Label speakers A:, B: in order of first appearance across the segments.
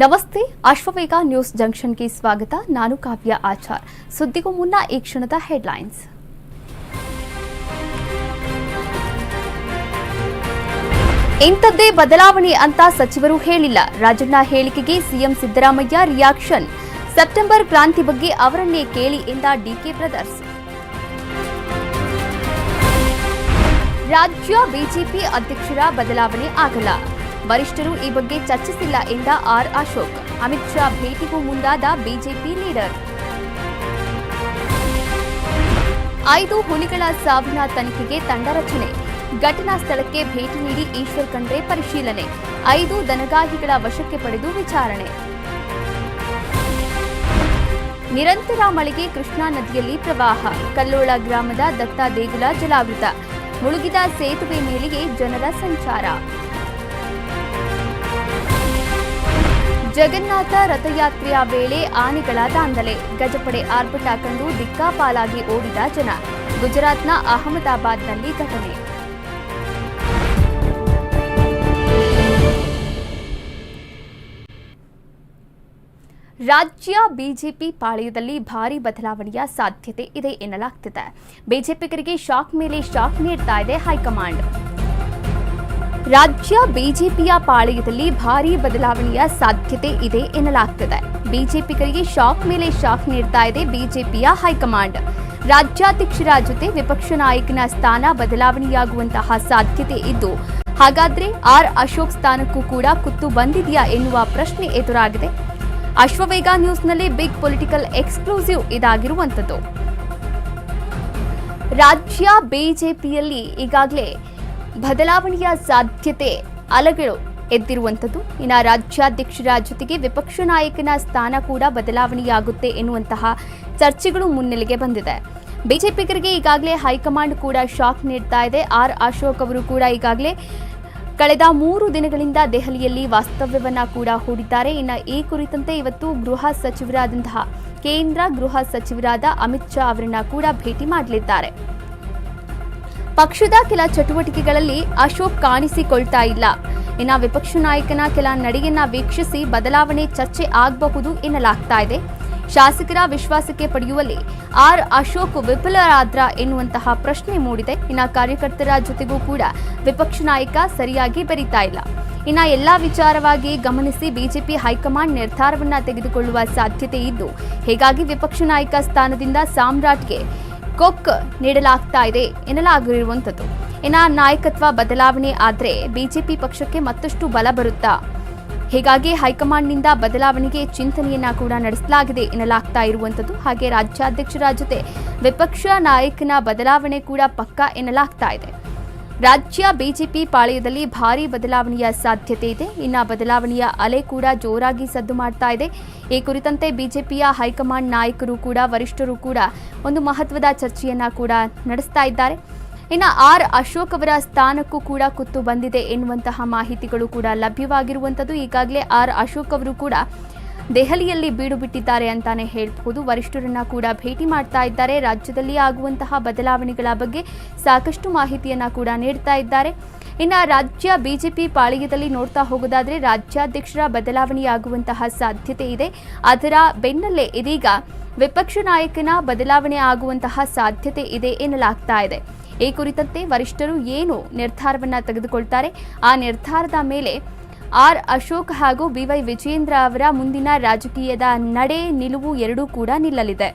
A: ನಮಸ್ತೆ ಅಶ್ವವೇಗ ನ್ಯೂಸ್ ಜಂಕ್ಷನ್ಗೆ ಸ್ವಾಗತ. ನಾನು ಕಾವ್ಯ ಆಚಾರ್. ಸುದ್ದಿಗೂ ಮುನ್ನ ಈ ಕ್ಷಣದ ಹೆಡ್ಲೈನ್ಸ್. ಇಂಥದ್ದೇ ಬದಲಾವಣೆ ಅಂತ ಸಚಿವರು ಹೇಳಿಲ್ಲ. ರಾಜಣ್ಣ ಹೇಳಿಕೆಗೆ ಸಿಎಂ ಸಿದ್ದರಾಮಯ್ಯ ರಿಯಾಕ್ಷನ್. ಸೆಪ್ಟೆಂಬರ್ ಕ್ರಾಂತಿ ಬಗ್ಗೆ ಅವರನ್ನೇ ಕೇಳಿ ಎಂದ ಡಿಕೆ ಬ್ರದರ್ಸ್. ರಾಜ್ಯ ಬಿಜೆಪಿ ಅಧ್ಯಕ್ಷರ ಬದಲಾವಣೆ ಆಗಲ್ಲ. ವರಿಷ್ಠರು ಈ ಬಗ್ಗೆ ಚರ್ಚಿಸಿಲ್ಲ ಎಂದ ಆರ್ ಅಶೋಕ್. ಅಮಿತ್ ಶಾ ಭೇಟಿಗೂ ಮುಂದಾದ ಬಿಜೆಪಿ ಲೀಡರ್. ಐದು ಹುಲಿಗಳ ಸಾವಿನ ತನಿಖೆಗೆ ತಂಡ ರಚನೆ. ಘಟನಾ ಸ್ಥಳಕ್ಕೆ ಭೇಟಿ ನೀಡಿ ಈಶ್ವರ್ ಖಂಡ್ರೆ ಪರಿಶೀಲನೆ. ಐದು ದನಗಾಹಿಗಳ ವಶಕ್ಕೆ ಪಡೆದು ವಿಚಾರಣೆ. ನಿರಂತರ ಮಳೆಗೆ ಕೃಷ್ಣಾ ನದಿಯಲ್ಲಿ ಪ್ರವಾಹ. ಕಲ್ಲೋಳ ಗ್ರಾಮದ ದತ್ತ ದೇಗುಲ ಜಲಾವೃತ. ಮುಳುಗಿದ ಸೇತುವೆ ಮೇಲೆಯೇ ಜನರ ಸಂಚಾರ. ಜಗನ್ನಾಥ ರಥಯಾತ್ರೆಯ ವೇಳೆ ಆನೆಗಳ ದಾಂಧಲೆ. ಗಜಪಡೆ ಆರ್ಭಟ ಕಂಡು ದಿಕ್ಕಾಪಾಲಾಗಿ ಓಡಿದ ಜನ. ಗುಜರಾತ್ನ ಅಹಮದಾಬಾದ್ನಲ್ಲಿ ಘಟನೆ. ರಾಜ್ಯ ಬಿಜೆಪಿ ಪಾಳೆಯದಲ್ಲಿ ಭಾರಿ ಬದಲಾವಣೆಯ ಸಾಧ್ಯತೆ ಇದೆ ಎನ್ನಲಾಗ್ತಿದೆ. ಬಿಜೆಪಿಗರಿಗೆ ಶಾಕ್ ಮೇಲೆ ಶಾಕ್ ನೀಡ್ತಾ ಇದೆ ಹೈಕಮಾಂಡ್. ರಾಜ್ಯ ಬಿಜೆಪಿಯ ಪಾಳೆಯದಲ್ಲಿ ಭಾರೀ ಬದಲಾವಣೆಯ ಸಾಧ್ಯತೆ ಇದೆ ಎನ್ನಲಾಗ್ತಿದೆ. ಬಿಜೆಪಿಗರಿಗೆ ಶಾಕ್ ಮೇಲೆ ಶಾಕ್ ನೀಡ್ತಾ ಇದೆ ಬಿಜೆಪಿಯ ಹೈಕಮಾಂಡ್. ರಾಜ್ಯಾಧ್ಯಕ್ಷರ ಜೊತೆ ವಿಪಕ್ಷ ನಾಯಕನ ಸ್ಥಾನ ಬದಲಾವಣೆಯಾಗುವಂತಹ ಸಾಧ್ಯತೆ ಇದ್ದು, ಹಾಗಾದ್ರೆ ಆರ್ ಅಶೋಕ್ ಸ್ಥಾನಕ್ಕೂ ಕೂಡ ಕುತ್ತು ಬಂದಿದೆಯಾ ಎನ್ನುವ ಪ್ರಶ್ನೆ ಎದುರಾಗಿದೆ. ಅಶ್ವವೇಗ ನ್ಯೂಸ್ನಲ್ಲಿ ಬಿಗ್ ಪೊಲಿಟಿಕಲ್ ಎಕ್ಸ್ಕ್ಲೂಸಿವ್ ಇದಾಗಿರುವಂಥದ್ದು. ರಾಜ್ಯ ಬಿಜೆಪಿಯಲ್ಲಿ ಈಗಾಗಲೇ ಬದಲಾವಣೆಯ ಸಾಧ್ಯತೆ ಅಲಗಳು ಎದ್ದಿರುವಂಥದ್ದು. ಇನ್ನು ರಾಜ್ಯಾಧ್ಯಕ್ಷರ ಜೊತೆಗೆ ವಿಪಕ್ಷ ನಾಯಕನ ಸ್ಥಾನ ಕೂಡ ಬದಲಾವಣೆಯಾಗುತ್ತೆ ಎನ್ನುವಂತಹ ಚರ್ಚೆಗಳು ಮುನ್ನೆಲೆಗೆ ಬಂದಿದೆ. ಬಿಜೆಪಿಗರಿಗೆ ಈಗಾಗಲೇ ಹೈಕಮಾಂಡ್ ಕೂಡ ಶಾಕ್ ನೀಡ್ತಾ ಇದೆ. ಆರ್ ಅಶೋಕ್ ಅವರು ಕೂಡ ಈಗಾಗಲೇ ಕಳೆದ ಮೂರು ದಿನಗಳಿಂದ ದೆಹಲಿಯಲ್ಲಿ ವಾಸ್ತವ್ಯವನ್ನು ಕೂಡ ಹೂಡಿದ್ದಾರೆ. ಇನ್ನು ಈ ಕುರಿತಂತೆ ಇವತ್ತು ಗೃಹ ಸಚಿವರಾದಂತಹ ಕೇಂದ್ರ ಗೃಹ ಸಚಿವರಾದ ಅಮಿತ್ ಶಾ ಅವರನ್ನ ಕೂಡ ಭೇಟಿ ಮಾಡಲಿದ್ದಾರೆ. ಪಕ್ಷದ ಕೆಲ ಚಟುವಟಿಕೆಗಳಲ್ಲಿ ಅಶೋಕ್ ಕಾಣಿಸಿಕೊಳ್ತಾ ಇಲ್ಲ. ಇನ್ನು ವಿಪಕ್ಷ ನಾಯಕನ ಕೆಲ ನಡೆಯನ್ನ ವೀಕ್ಷಿಸಿ ಬದಲಾವಣೆ ಚರ್ಚೆ ಆಗಬಹುದು ಎನ್ನಲಾಗ್ತಾ ಇದೆ. ಶಾಸಕರ ವಿಶ್ವಾಸಕ್ಕೆ ಪಡೆಯುವಲ್ಲಿ ಆರ್ ಅಶೋಕ್ ವಿಫಲರಾದ್ರ ಎನ್ನುವಂತಹ ಪ್ರಶ್ನೆ ಮೂಡಿದೆ. ಇನ್ನು ಕಾರ್ಯಕರ್ತರ ಜೊತೆಗೂ ಕೂಡ ವಿಪಕ್ಷ ನಾಯಕ ಸರಿಯಾಗಿ ಬೆರೀತಾ ಇಲ್ಲ. ಇನ್ನ ಎಲ್ಲಾ ವಿಚಾರವಾಗಿ ಗಮನಿಸಿ ಬಿಜೆಪಿ ಹೈಕಮಾಂಡ್ ನಿರ್ಧಾರವನ್ನ ತೆಗೆದುಕೊಳ್ಳುವ ಸಾಧ್ಯತೆ ಇದ್ದು, ಹೀಗಾಗಿ ವಿಪಕ್ಷ ನಾಯಕ ಸ್ಥಾನದಿಂದ ಸಾಮ್ರಾಟ್ಗೆ ಕೊಕ್ ನೀಡಲಾಗ್ತಾ ಇದೆ ಎನ್ನಲಾಗಿರುವಂಥದ್ದು. ಇನ್ನ ನಾಯಕತ್ವ ಬದಲಾವಣೆ ಆದರೆ ಬಿಜೆಪಿ ಪಕ್ಷಕ್ಕೆ ಮತ್ತಷ್ಟು ಬಲ ಬರುತ್ತಾ? ಹೀಗಾಗಿ ಹೈಕಮಾಂಡ್ನಿಂದ ಬದಲಾವಣೆಗೆ ಚಿಂತನೆಯನ್ನ ಕೂಡ ನಡೆಸಲಾಗಿದೆ ಎನ್ನಲಾಗ್ತಾ ಇರುವಂಥದ್ದು. ಹಾಗೆ ರಾಜ್ಯಾಧ್ಯಕ್ಷರ ಜೊತೆ ವಿಪಕ್ಷ ನಾಯಕನ ಬದಲಾವಣೆ ಕೂಡ ಪಕ್ಕಾ ಎನ್ನಲಾಗ್ತಾ ಇದೆ. ರಾಜ್ಯ ಬಿಜೆಪಿ ಪಾಳೆಯದಲ್ಲಿ ಭಾರೀ ಬದಲಾವಣೆಯ ಸಾಧ್ಯತೆ ಇದೆ. ಇನ್ನು ಬದಲಾವಣೆಯ ಅಲೆ ಕೂಡ ಜೋರಾಗಿ ಸದ್ದು ಮಾಡ್ತಾ ಇದೆ. ಈ ಕುರಿತಂತೆ ಬಿಜೆಪಿಯ ಹೈಕಮಾಂಡ್ ನಾಯಕರು ಕೂಡ, ವರಿಷ್ಠರು ಕೂಡ ಒಂದು ಮಹತ್ವದ ಚರ್ಚೆಯನ್ನ ಕೂಡ ನಡೆಸ್ತಾ ಇದ್ದಾರೆ. ಇನ್ನು ಆರ್ ಅಶೋಕ್ ಅವರ ಸ್ಥಾನಕ್ಕೂ ಕೂಡ ಕುತ್ತು ಬಂದಿದೆ ಎನ್ನುವಂತಹ ಮಾಹಿತಿಗಳು ಕೂಡ ಲಭ್ಯವಾಗಿರುವಂಥದ್ದು. ಈಗಾಗಲೇ ಆರ್ ಅಶೋಕ್ ಅವರು ಕೂಡ ದೆಹಲಿಯಲ್ಲಿ ಬೀಡು ಬಿಟ್ಟಿದ್ದಾರೆ ಅಂತಾನೆ ಹೇಳಬಹುದು. ವರಿಷ್ಠರನ್ನ ಕೂಡ ಭೇಟಿ ಮಾಡ್ತಾ ಇದ್ದಾರೆ. ರಾಜ್ಯದಲ್ಲಿ ಆಗುವಂತಹ ಬದಲಾವಣೆಗಳ ಬಗ್ಗೆ ಸಾಕಷ್ಟು ಮಾಹಿತಿಯನ್ನ ಕೂಡ ನೀಡ್ತಾ ಇದ್ದಾರೆ. ಇನ್ನು ರಾಜ್ಯ ಬಿಜೆಪಿ ಪಾಳಿಗೆದಲ್ಲಿ ನೋಡ್ತಾ ಹೋಗೋದಾದ್ರೆ ರಾಜ್ಯಾಧ್ಯಕ್ಷರ ಬದಲಾವಣೆಯಾಗುವಂತಹ ಸಾಧ್ಯತೆ ಇದೆ. ಅದರ ಬೆನ್ನಲ್ಲೇ ಇದೀಗ ವಿಪಕ್ಷ ನಾಯಕನ ಬದಲಾವಣೆ ಆಗುವಂತಹ ಸಾಧ್ಯತೆ ಇದೆ ಎನ್ನಲಾಗ್ತಾ ಇದೆ. ಈ ಕುರಿತಂತೆ ವರಿಷ್ಠರು ಏನು ನಿರ್ಧಾರವನ್ನು ತೆಗೆದುಕೊಳ್ತಾರೆ? ಆ ನಿರ್ಧಾರದ ಮೇಲೆ ಆರ್ ಅಶೋಕ್ ಹಾಗೂ ಬಿವೈ ವಿಜೇಂದ್ರ ಅವರ ಮುಂದಿನ ರಾಜಕೀಯದ ನಡೆ ನಿಲುವು ಎರಡೂ ಕೂಡ ನಿಲ್ಲಲಿದೆ.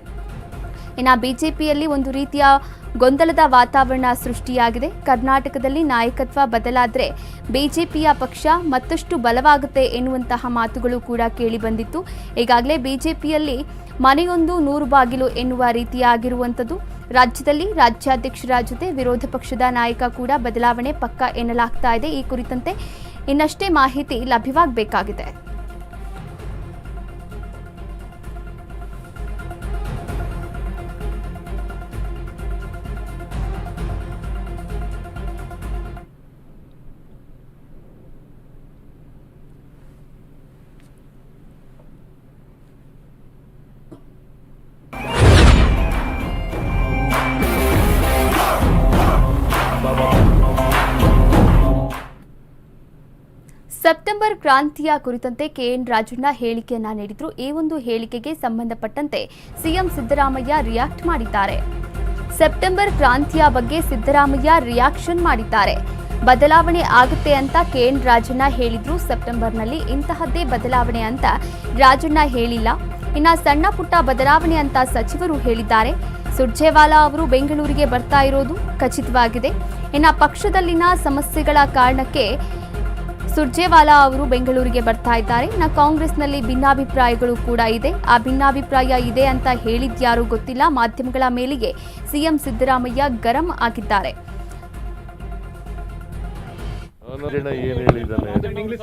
A: ಇನ್ನು ಬಿಜೆಪಿಯಲ್ಲಿ ಒಂದು ರೀತಿಯ ಗೊಂದಲದ ವಾತಾವರಣ ಸೃಷ್ಟಿಯಾಗಿದೆ. ಕರ್ನಾಟಕದಲ್ಲಿ ನಾಯಕತ್ವ ಬದಲಾದರೆ ಬಿಜೆಪಿಯ ಪಕ್ಷ ಮತ್ತಷ್ಟು ಬಲವಾಗುತ್ತೆ ಎನ್ನುವಂತಹ ಮಾತುಗಳು ಕೂಡ ಕೇಳಿಬಂದಿತ್ತು ಈಗಾಗಲೇ ಬಿಜೆಪಿಯಲ್ಲಿ ಮನೆಯೊಂದು ನೂರು ಬಾಗಿಲು ಎನ್ನುವ ರೀತಿಯಾಗಿರುವಂಥದ್ದು. ರಾಜ್ಯದಲ್ಲಿ ರಾಜ್ಯಾಧ್ಯಕ್ಷರ ಜೊತೆ ವಿರೋಧ ಪಕ್ಷದ ನಾಯಕ ಕೂಡ ಬದಲಾವಣೆ ಪಕ್ಕ ಎನ್ನಲಾಗ್ತಾ ಇದೆ. ಈ ಕುರಿತಂತೆ ಇನ್ನಷ್ಟೇ ಮಾಹಿತಿ ಲಭ್ಯವಾಗಬೇಕಾಗಿದೆ. ಕ್ರಾಂತಿಯ ಕುರಿತಂತೆ ಕೆಎನ್ ರಾಜಣ್ಣ ಹೇಳಿಕೆಯನ್ನ ನೀಡಿದ್ರು. ಈ ಒಂದು ಹೇಳಿಕೆಗೆ ಸಂಬಂಧಪಟ್ಟಂತೆ ಸಿಎಂ ಸಿದ್ದರಾಮಯ್ಯ ರಿಯಾಕ್ಟ್ ಮಾಡಿದ್ದಾರೆ. ಸೆಪ್ಟೆಂಬರ್ ಕ್ರಾಂತಿಯ ಬಗ್ಗೆ ಸಿದ್ದರಾಮಯ್ಯ ರಿಯಾಕ್ಷನ್ ಮಾಡಿದ್ದಾರೆ. ಬದಲಾವಣೆ ಆಗುತ್ತೆ ಅಂತ ಕೆಎನ್ ರಾಜಣ್ಣ ಹೇಳಿದ್ರು ಸೆಪ್ಟೆಂಬರ್ನಲ್ಲಿ. ಇಂತಹದ್ದೇ ಬದಲಾವಣೆ ಅಂತ ರಾಜಣ್ಣ ಹೇಳಿಲ್ಲ. ಇನ್ನ ಸಣ್ಣ ಪುಟ್ಟ ಬದಲಾವಣೆ ಅಂತ ಸಚಿವರು ಹೇಳಿದ್ದಾರೆ. ಸುರ್ಜೇವಾಲಾ ಅವರು ಬೆಂಗಳೂರಿಗೆ ಬರ್ತಾ ಇರೋದು ಖಚಿತವಾಗಿದೆ. ಇನ್ನ ಪಕ್ಷದಲ್ಲಿನ ಸಮಸ್ಯೆಗಳ ಕಾರಣಕ್ಕೆ ಸುರ್ಜೇವಾಲಾ ಅವರು ಬೆಂಗಳೂರಿಗೆ ಬರ್ತಾ ಇದ್ದಾರೆ. ಇನ್ನು ಕಾಂಗ್ರೆಸ್ನಲ್ಲಿ ಭಿನ್ನಾಭಿಪ್ರಾಯಗಳು ಕೂಡ ಇದೆ. ಆ ಭಿನ್ನಾಭಿಪ್ರಾಯ ಇದೆ ಅಂತ ಹೇಳಿದ್ಯಾರು ಗೊತ್ತಿಲ್ಲ. ಮಾಧ್ಯಮಗಳ ಮೇಲೆಗೆ ಸಿಎಂ ಸಿದ್ದರಾಮಯ್ಯ ಗರಂ ಆಗಿದ್ದಾರೆ.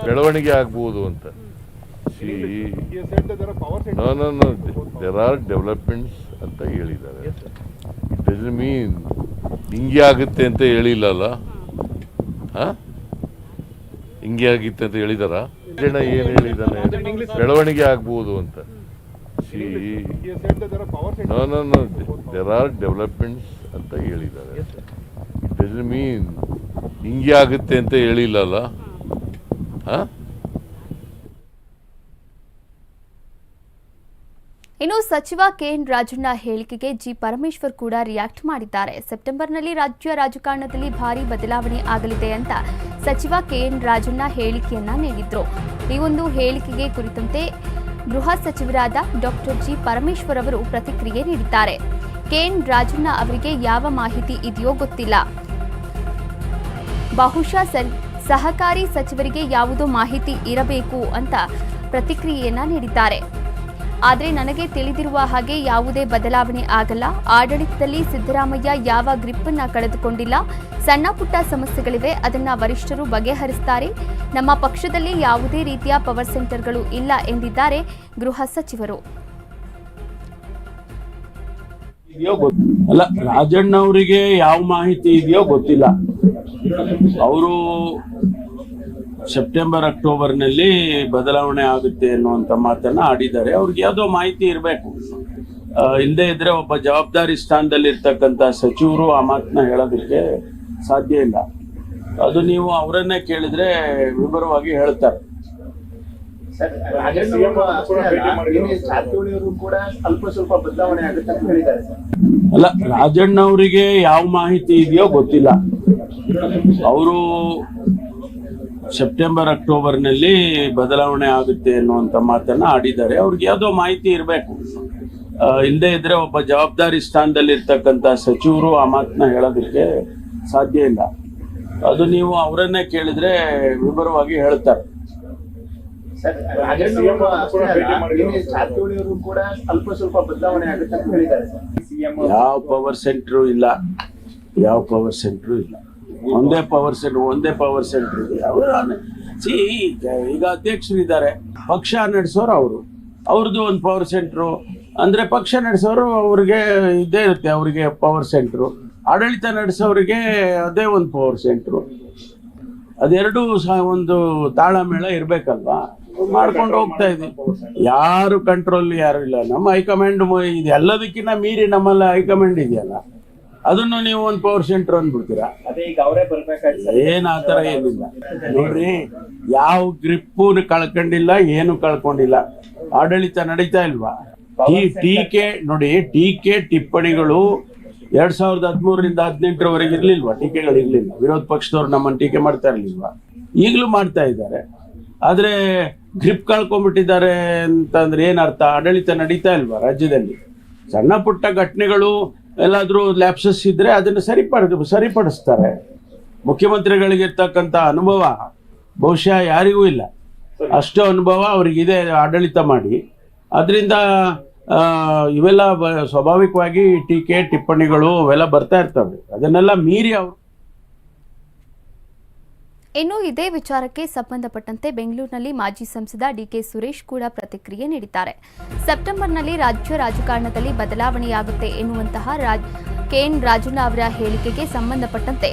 B: ಬೆಳವಣಿಗೆ ಆಗ್ಬೋದು ಅಂತ. ದೆರ್ ಆರ್ ಡೆವಲಪ್ಮೆಂಟ್ಸ್ ಅಂತ ಹೇಳಿದ್ದಾರೆ. ಮೀನ್ ಹಿಂಗೆ ಆಗುತ್ತೆ ಅಂತ ಹೇಳಿಲ್ಲಲ್ಲ? ಹಾ? ಹಿಂಗೆ ಆಗಿತ್ತು ಅಂತ ಹೇಳಿದಾರ? ಜನ ಏನ್ ಹೇಳಿದಾನೆ? ಬೆಳವಣಿಗೆ ಆಗ್ಬೋದು ಅಂತ. ದೇರ್ ಆರ್ ಡೆವಲಪ್ಮೆಂಟ್ಸ್ ಅಂತ ಹೇಳಿದ್ದಾರೆ ಇಟ್ ಮೀನ್ ಹಿಂಗೆ ಆಗುತ್ತೆ ಅಂತ ಹೇಳಿಲ್ಲಲ್ಲ? ಹಾ?
A: ಇನ್ನು ಸಚಿವ ಕೆಎನ್ ರಾಜಣ್ಣ ಹೇಳಿಕೆಗೆ ಜಿ ಪರಮೇಶ್ವರ್ ಕೂಡ ರಿಯಾಕ್ಟ್ ಮಾಡಿದ್ದಾರೆ. ಸೆಪ್ಟೆಂಬರ್ನಲ್ಲಿ ರಾಜ್ಯ ರಾಜಕಾರಣದಲ್ಲಿ ಭಾರಿ ಬದಲಾವಣೆ ಆಗಲಿದೆ ಅಂತ ಸಚಿವ ಕೆಎನ್ ರಾಜಣ್ಣ ಹೇಳಿಕೆಯನ್ನ ನೀಡಿದ್ರು. ಈ ಒಂದು ಹೇಳಿಕೆಗೆ ಕುರಿತಂತೆ ಗೃಹ ಸಚಿವರಾದ ಡಾಕ್ಟರ್ ಜಿ ಪರಮೇಶ್ವರ್ ಅವರು ಪ್ರತಿಕ್ರಿಯೆ ನೀಡಿದ್ದಾರೆ. ಕೆಎನ್ ರಾಜಣ್ಣ ಅವರಿಗೆ ಯಾವ ಮಾಹಿತಿ ಇದೆಯೋ ಗೊತ್ತಿಲ್ಲ. ಬಹುಶಃ ಸಹಕಾರಿ ಸಚಿವರಿಗೆ ಯಾವುದೋ ಮಾಹಿತಿ ಇರಬೇಕು ಅಂತ ಪ್ರತಿಕ್ರಿಯೆಯನ್ನ ನೀಡಿದ್ದಾರೆ. ಆದರೆ ನನಗೆ ತಿಳಿದಿರುವ ಹಾಗೆ ಯಾವುದೇ ಬದಲಾವಣೆ ಆಗಲ್ಲ. ಆಡಳಿತದಲ್ಲಿ ಸಿದ್ದರಾಮಯ್ಯ ಯಾವ ಗ್ರಿಪ್ಪನ್ನು ಕಳೆದುಕೊಂಡಿಲ್ಲ. ಸಣ್ಣ ಪುಟ್ಟ ಸಮಸ್ಯೆಗಳಿವೆ. ಅದನ್ನ ವರಿಷ್ಠರು ಬಗೆಹರಿಸುತ್ತಾರೆ ನಮ್ಮ ಪಕ್ಷದಲ್ಲಿ ಯಾವುದೇ ರೀತಿಯ ಪವರ್ ಸೆಂಟರ್ಗಳು ಇಲ್ಲ ಎಂದಿದ್ದಾರೆ ಗೃಹ ಸಚಿವರು.
C: ಅಲ್ಲ ರಾಜಣ್ಣ ಯಾವ ಮಾಹಿತಿ ಇದೆಯೋ ಗೊತ್ತಿಲ್ಲ. ಅವರು ಸೆಪ್ಟೆಂಬರ್ ಅಕ್ಟೋಬರ್ನಲ್ಲಿ ಬದಲಾವಣೆ ಆಗುತ್ತೆ ಅನ್ನುವಂತ ಮಾತನ್ನ ಆಡಿದ್ದಾರೆ. ಅವ್ರಿಗೆ ಯಾವ್ದೋ ಮಾಹಿತಿ ಇರಬೇಕು. ಇಲ್ಲದೆ ಇದ್ರೆ ಒಬ್ಬ ಜವಾಬ್ದಾರಿ ಸ್ಥಾನದಲ್ಲಿ ಇರ್ತಕ್ಕಂತ ಸಚಿವರು ಆ ಮಾತನ್ನ ಹೇಳೋದಕ್ಕೆ ಸಾಧ್ಯ ಇಲ್ಲ. ಅದು ನೀವು ಅವರನ್ನೇ ಕೇಳಿದ್ರೆ ವಿವರವಾಗಿ ಹೇಳ್ತಾರೆ.
D: ಸರ್ ರಾಜಣ್ಣ ಅವರು ಅಷ್ಟೇ ಅಲ್ಲ, ನಿನ್ನೆ ಜಾರಕಿಹೊಳಿ ಅವರು ಕೂಡ ಅಲ್ಪ ಸ್ವಲ್ಪ ಬದಲಾವಣೆ ಆಗುತ್ತೆ ಅಂತ ಹೇಳಿದ್ದಾರೆ ಸರ್.
C: ಅಲ್ಲ ರಾಜಣ್ಣ ಅವರಿಗೆ ಯಾವ ಮಾಹಿತಿ ಇದೆಯೋ ಗೊತ್ತಿಲ್ಲ. ಅವರು ಸೆಪ್ಟೆಂಬರ್ ಅಕ್ಟೋಬರ್ನಲ್ಲಿ ಬದಲಾವಣೆ ಆಗುತ್ತೆ ಅನ್ನುವಂತ ಮಾತನ್ನ ಆಡಿದ್ದಾರೆ. ಅವ್ರಿಗೆ ಯಾವುದೋ ಮಾಹಿತಿ ಇರಬೇಕು. ಇಲ್ಲದೆ ಇದ್ರೆ ಒಬ್ಬ ಜವಾಬ್ದಾರಿ ಸ್ಥಾನದಲ್ಲಿ ಇರ್ತಕ್ಕಂತ ಸಚಿವರು ಆ ಮಾತನ್ನ ಹೇಳೋದಕ್ಕೆ ಸಾಧ್ಯ ಇಲ್ಲ. ಅದು ನೀವು ಅವರನ್ನೇ ಕೇಳಿದ್ರೆ ವಿವರವಾಗಿ ಹೇಳ್ತಾರೆ.
D: ಸರ್ ರಾಜಣ್ಣ ಅವರು ಅಷ್ಟೇ ಅಲ್ಲ, ನಿನ್ನೆ ಕೂಡ ಅಲ್ಪ ಸ್ವಲ್ಪ ಬದಲಾವಣೆ ಆಗುತ್ತೆ ಅಂತ ಹೇಳಿದ್ದಾರೆ ಸರ್.
C: ಯಾವ ಪವರ್ ಸೆಂಟ್ರು ಇಲ್ಲ. ಯಾವ ಪವರ್ ಸೆಂಟ್ರು ಇಲ್ಲ. ಒಂದೇ ಪವರ್ ಸೆಂಟರ್ ಒಂದೇ ಪವರ್ ಸೆಂಟರ್ ಇದೆ. ಅವರು ಸಿ ಈಗ ಅಧ್ಯಕ್ಷರಿದ್ದಾರೆ ಪಕ್ಷ ನಡೆಸೋರು ಅವರು. ಅವ್ರದ್ದು ಒಂದು ಪವರ್ ಸೆಂಟ್ರು ಅಂದ್ರೆ ಪಕ್ಷ ನಡೆಸೋರು ಅವ್ರಿಗೆ ಇದೇ ಇರುತ್ತೆ, ಅವರಿಗೆ ಪವರ್ ಸೆಂಟ್ರು ಆಡಳಿತ ನಡೆಸೋರಿಗೆ ಅದೇ ಒಂದು ಪವರ್ ಸೆಂಟ್ರು ಅದೆರಡೂ ಸಹ ಒಂದು ತಾಳಮೇಳ ಇರಬೇಕಲ್ವಾ? ಮಾಡ್ಕೊಂಡು ಹೋಗ್ತಾ ಇದೆ ಯಾರು ಕಂಟ್ರೋಲ್ ಯಾರು ಇಲ್ಲ. ನಮ್ಮ ಹೈಕಮಾಂಡ್ ಇದೆ ಎಲ್ಲದಕ್ಕಿಂತ ಮೀರಿ ನಮ್ಮಲ್ಲಿ ಹೈಕಮಾಂಡ್ ಇದೆಯಲ್ಲ. ಅದನ್ನು ನೀವು ಒಂದು ಪವರ್ ಸೆಂಟರ್ ಅಂದ್ಬಿಡ್ತೀರಾ? ಏನ್ ಆತರ ಏನಿಲ್ಲ. ನೋಡ್ರಿ ಯಾವ ಗ್ರಿಪ್ಪು ಕಳ್ಕೊಂಡಿಲ್ಲ ಏನು ಕಳ್ಕೊಂಡಿಲ್ಲ. ಆಡಳಿತ ನಡೀತಾ ಇಲ್ವಾ? ಈ ಟೀಕೆ ನೋಡಿ ಟೀಕೆ ಟಿಪ್ಪಣಿಗಳು ಎರಡ್ ಸಾವಿರದ ಹದಿಮೂರರಿಂದ ಹದಿನೆಂಟರವರೆಗೆ ಇರ್ಲಿಲ್ವಾ? ಟೀಕೆಗಳು ಇರ್ಲಿಲ್ಲ. ವಿರೋಧ ಪಕ್ಷದವ್ರು ನಮ್ಮನ್ನು ಟೀಕೆ ಮಾಡ್ತಾ ಇರ್ಲಿಲ್ವಾ? ಈಗಲೂ ಮಾಡ್ತಾ ಇದ್ದಾರೆ. ಆದ್ರೆ ಗ್ರಿಪ್ ಕಳ್ಕೊಂಡ್ಬಿಟ್ಟಿದ್ದಾರೆ ಅಂತಂದ್ರೆ ಏನರ್ಥ ಆಡಳಿತ ನಡೀತಾ ಇಲ್ವಾ ರಾಜ್ಯದಲ್ಲಿ? ಸಣ್ಣ ಪುಟ್ಟ ಘಟನೆಗಳು ಎಲ್ಲಾದ್ರೂ ಲ್ಯಾಪ್ಸಸ್ ಇದ್ದರೆ ಅದನ್ನು ಸರಿಪಡ, ಸರಿಪಡಿಸ್ತಾರೆ. ಮುಖ್ಯಮಂತ್ರಿಗಳಿಗಿರ್ತಕ್ಕಂಥ ಅನುಭವ ಬಹುಶಃ ಯಾರಿಗೂ ಇಲ್ಲ. ಅಷ್ಟು ಅನುಭವ ಅವರಿಗಿದೆ ಆಡಳಿತ ಮಾಡಿ. ಅದರಿಂದ ಇವೆಲ್ಲ ಸ್ವಾಭಾವಿಕವಾಗಿ ಟೀಕೆ ಟಿಪ್ಪಣಿಗಳು ಅವೆಲ್ಲ ಬರ್ತಾ ಇರ್ತವೆ. ಅದನ್ನೆಲ್ಲ ಮೀರಿ ಅವರು
A: ಇನ್ನು ಇದೇ ವಿಚಾರಕ್ಕೆ ಸಂಬಂಧಪಟ್ಟಂತೆ ಬೆಂಗಳೂರಿನಲ್ಲಿ ಮಾಜಿ ಸಂಸದ ಡಿಕೆ ಸುರೇಶ್ ಕೂಡ ಪ್ರತಿಕ್ರಿಯೆ ನೀಡಿದ್ದಾರೆ. ಸೆಪ್ಟೆಂಬರ್ನಲ್ಲಿ ರಾಜ್ಯ ರಾಜಕಾರಣದಲ್ಲಿ ಬದಲಾವಣೆಯಾಗುತ್ತೆ ಎನ್ನುವಂತಹ ಕೆಎನ್ ರಾಜಣ್ಣ ಅವರ ಹೇಳಿಕೆಗೆ ಸಂಬಂಧಪಟ್ಟಂತೆ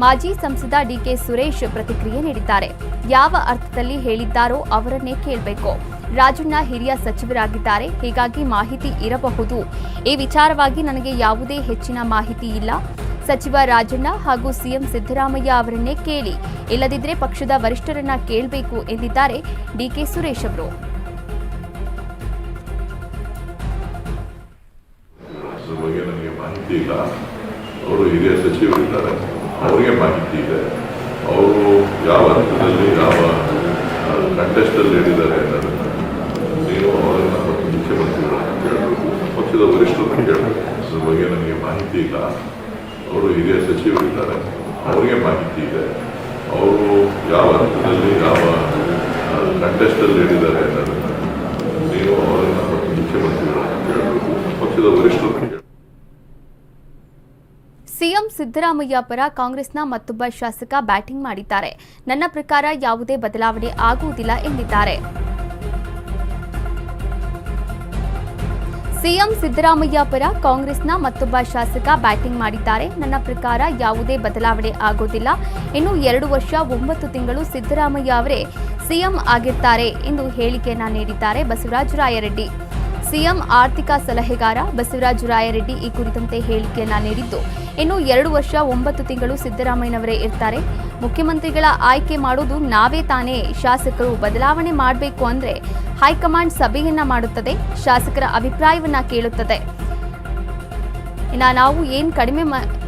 A: ಮಾಜಿ ಸಂಸದ ಡಿಕೆ ಸುರೇಶ್ ಪ್ರತಿಕ್ರಿಯೆ ನೀಡಿದ್ದಾರೆ. ಯಾವ ಅರ್ಥದಲ್ಲಿ ಹೇಳಿದ್ದಾರೋ ಅವರನ್ನೇ ಕೇಳಬೇಕು. ರಾಜಣ್ಣ ಹಿರಿಯ ಸಚಿವರಾಗಿದ್ದಾರೆ. ಹೀಗಾಗಿ ಮಾಹಿತಿ ಇರಬಹುದು. ಈ ವಿಚಾರವಾಗಿ ನನಗೆ ಯಾವುದೇ ಹೆಚ್ಚಿನ ಮಾಹಿತಿ ಇಲ್ಲ. ಸಚಿವ ರಾಜಣ್ಣ ಹಾಗೂ ಸಿಎಂ ಸಿದ್ದರಾಮಯ್ಯ ಅವರನ್ನೇ ಕೇಳಿ. ಇಲ್ಲದಿದ್ದರೆ ಪಕ್ಷದ ವರಿಷ್ಠರನ್ನ ಕೇಳಬೇಕು ಎಂದಿದ್ದಾರೆ ಡಿಕೆ ಸುರೇಶ್ ಅವರು.
E: ಇಲ್ಲ ಅವರು ಹಿರಿಯ ಸಚಿವರಿದ್ದಾರೆ. ಅವರಿಗೆ ಮಾಹಿತಿ ಇದೆ. ಅವರು ಯಾವ ಹಂತದಲ್ಲಿ ಯಾವ ಕಂಟೆಸ್ಟಲ್ಲಿ ಹೇಳಿದ್ದಾರೆ ಅನ್ನೋದನ್ನು ನೀವು ಅವರನ್ನು ಮತ್ತು ಮುಖ್ಯಮಂತ್ರಿಗಳು ಕೇಳಬೇಕು ಪಕ್ಷದ ವರಿಷ್ಠರನ್ನು ಕೇಳಬೇಕು ಅದ್ರ ಬಗ್ಗೆ ನನಗೆ ಮಾಹಿತಿ ಇಲ್ಲ. ಅವರು ಹಿರಿಯ ಸಚಿವರಿದ್ದಾರೆ. ಅವರಿಗೆ ಮಾಹಿತಿ ಇದೆ. ಅವರು ಯಾವ ಹಂತದಲ್ಲಿ ಯಾವ ಕಂಟೆಸ್ಟಲ್ಲಿ ಹೇಳಿದ್ದಾರೆ ಅನ್ನೋದನ್ನು ನೀವು ಅವರನ್ನು ಮತ್ತು ಮುಖ್ಯಮಂತ್ರಿಗಳು ಕೇಳಬೇಕು ಪಕ್ಷದ ವರಿಷ್ಠರನ್ನು ಕೇಳಬೇಕು
A: ಸಿದ್ದರಾಮಯ್ಯ ಪರ ಕಾಂಗ್ರೆಸ್ನ ಮತ್ತೊಬ್ಬ ಶಾಸಕ ಬ್ಯಾಟಿಂಗ್ ಮಾಡಿದ್ದಾರೆ. ನನ್ನ ಪ್ರಕಾರ ಯಾವುದೇ ಬದಲಾವಣೆ ಆಗುವುದಿಲ್ಲ ಎಂದಿದ್ದಾರೆ. ಸಿಎಂ ಸಿದ್ದರಾಮಯ್ಯ ಪರ ಕಾಂಗ್ರೆಸ್ನ ಮತ್ತೊಬ್ಬ ಶಾಸಕ ಬ್ಯಾಟಿಂಗ್ ಮಾಡಿದ್ದಾರೆ. ನನ್ನ ಪ್ರಕಾರ ಯಾವುದೇ ಬದಲಾವಣೆ ಆಗೋದಿಲ್ಲ ಇನ್ನು ಎರಡು ವರ್ಷ ಒಂಬತ್ತು ತಿಂಗಳು ಸಿದ್ದರಾಮಯ್ಯ ಅವರೇ ಸಿಎಂ ಆಗಿರ್ತಾರೆ ಎಂದು ಹೇಳಿಕೆಯನ್ನ ನೀಡಿದ್ದಾರೆ ಬಸವರಾಜ ರಾಯರೆಡ್ಡಿ. ಸಿಎಂ ಆರ್ಥಿಕ ಸಲಹೆಗಾರ ಬಸವರಾಜ ರಾಯರೆಡ್ಡಿ ಈ ಕುರಿತಂತೆ ಹೇಳಿಕೆಯನ್ನ ನೀಡಿದ್ದು. ಇನ್ನು ಎರಡು ವರ್ಷ ಒಂಬತ್ತು ತಿಂಗಳು ಸಿದ್ದರಾಮಯ್ಯನವರೇ ಇರ್ತಾರೆ. ಮುಖ್ಯಮಂತ್ರಿಗಳ ಆಯ್ಕೆ ಮಾಡೋದು ನಾವೇ ತಾನೇ. ಶಾಸಕರು ಬದಲಾವಣೆ ಮಾಡಬೇಕು ಅಂದರೆ ಹೈಕಮಾಂಡ್ ಸಭೆಯನ್ನ ಮಾಡುತ್ತದೆ, ಶಾಸಕರ ಅಭಿಪ್ರಾಯವನ್ನ ಕೇಳುತ್ತದೆ. ಇನ್ನು ನಾವು ಏನು ಕಡಿಮೆ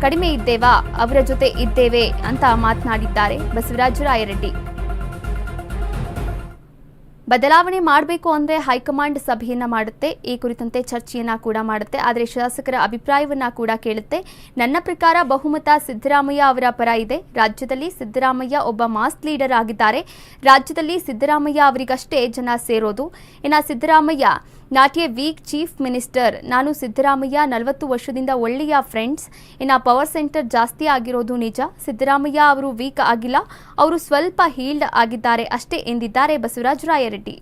A: ಕಡಿಮೆ ಇದ್ದೇವಾ? ಅವರ ಜೊತೆ ಇದ್ದೇವೆ ಅಂತ ಮಾತನಾಡಿದ್ದಾರೆ ಬಸವರಾಜ ರಾಯರೆಡ್ಡಿ. ಬದಲಾವಣೆ ಮಾಡಬೇಕು ಅಂದರೆ ಹೈಕಮಾಂಡ್ ಸಭೆಯನ್ನು ಮಾಡುತ್ತೆ. ಈ ಕುರಿತಂತೆ ಚರ್ಚೆಯನ್ನು ಕೂಡ ಮಾಡುತ್ತೆ. ಆದರೆ ಶಾಸಕರ ಅಭಿಪ್ರಾಯವನ್ನು ಕೂಡ ಕೇಳುತ್ತೆ. ನನ್ನ ಪ್ರಕಾರ ಬಹುಮತ ಸಿದ್ದರಾಮಯ್ಯ ಅವರ ಪರ ಇದೆ. ರಾಜ್ಯದಲ್ಲಿ ಸಿದ್ದರಾಮಯ್ಯ ಒಬ್ಬ ಮಾಸ್ ಲೀಡರ್ ಆಗಿದ್ದಾರೆ. ರಾಜ್ಯದಲ್ಲಿ ಸಿದ್ದರಾಮಯ್ಯ ಅವರಿಗಷ್ಟೇ ಜನ ಸೇರೋದು. ಇನ್ನು Siddaramaiah not weak chief minister ನಾನು ಸಿದ್ದರಾಮಯ್ಯ ನಲವತ್ತು ವರ್ಷದಿಂದ ಒಳ್ಳೆಯ ಫ್ರೆಂಡ್ಸ್. ಇನ್ನು ಪವರ್ ಸೆಂಟರ್ ಜಾಸ್ತಿ ಆಗಿರೋದು ನಿಜ. ಸಿದ್ದರಾಮಯ್ಯ ಅವರು ವೀಕ್ ಆಗಿಲ್ಲ. ಅವರು ಸ್ವಲ್ಪ ಹೀಲ್ಡ್ ಆಗಿದ್ದಾರೆ ಅಷ್ಟೇ ಎಂದಿದ್ದಾರೆ ಬಸವರಾಜ ರಾಯರೆಡ್ಡಿ.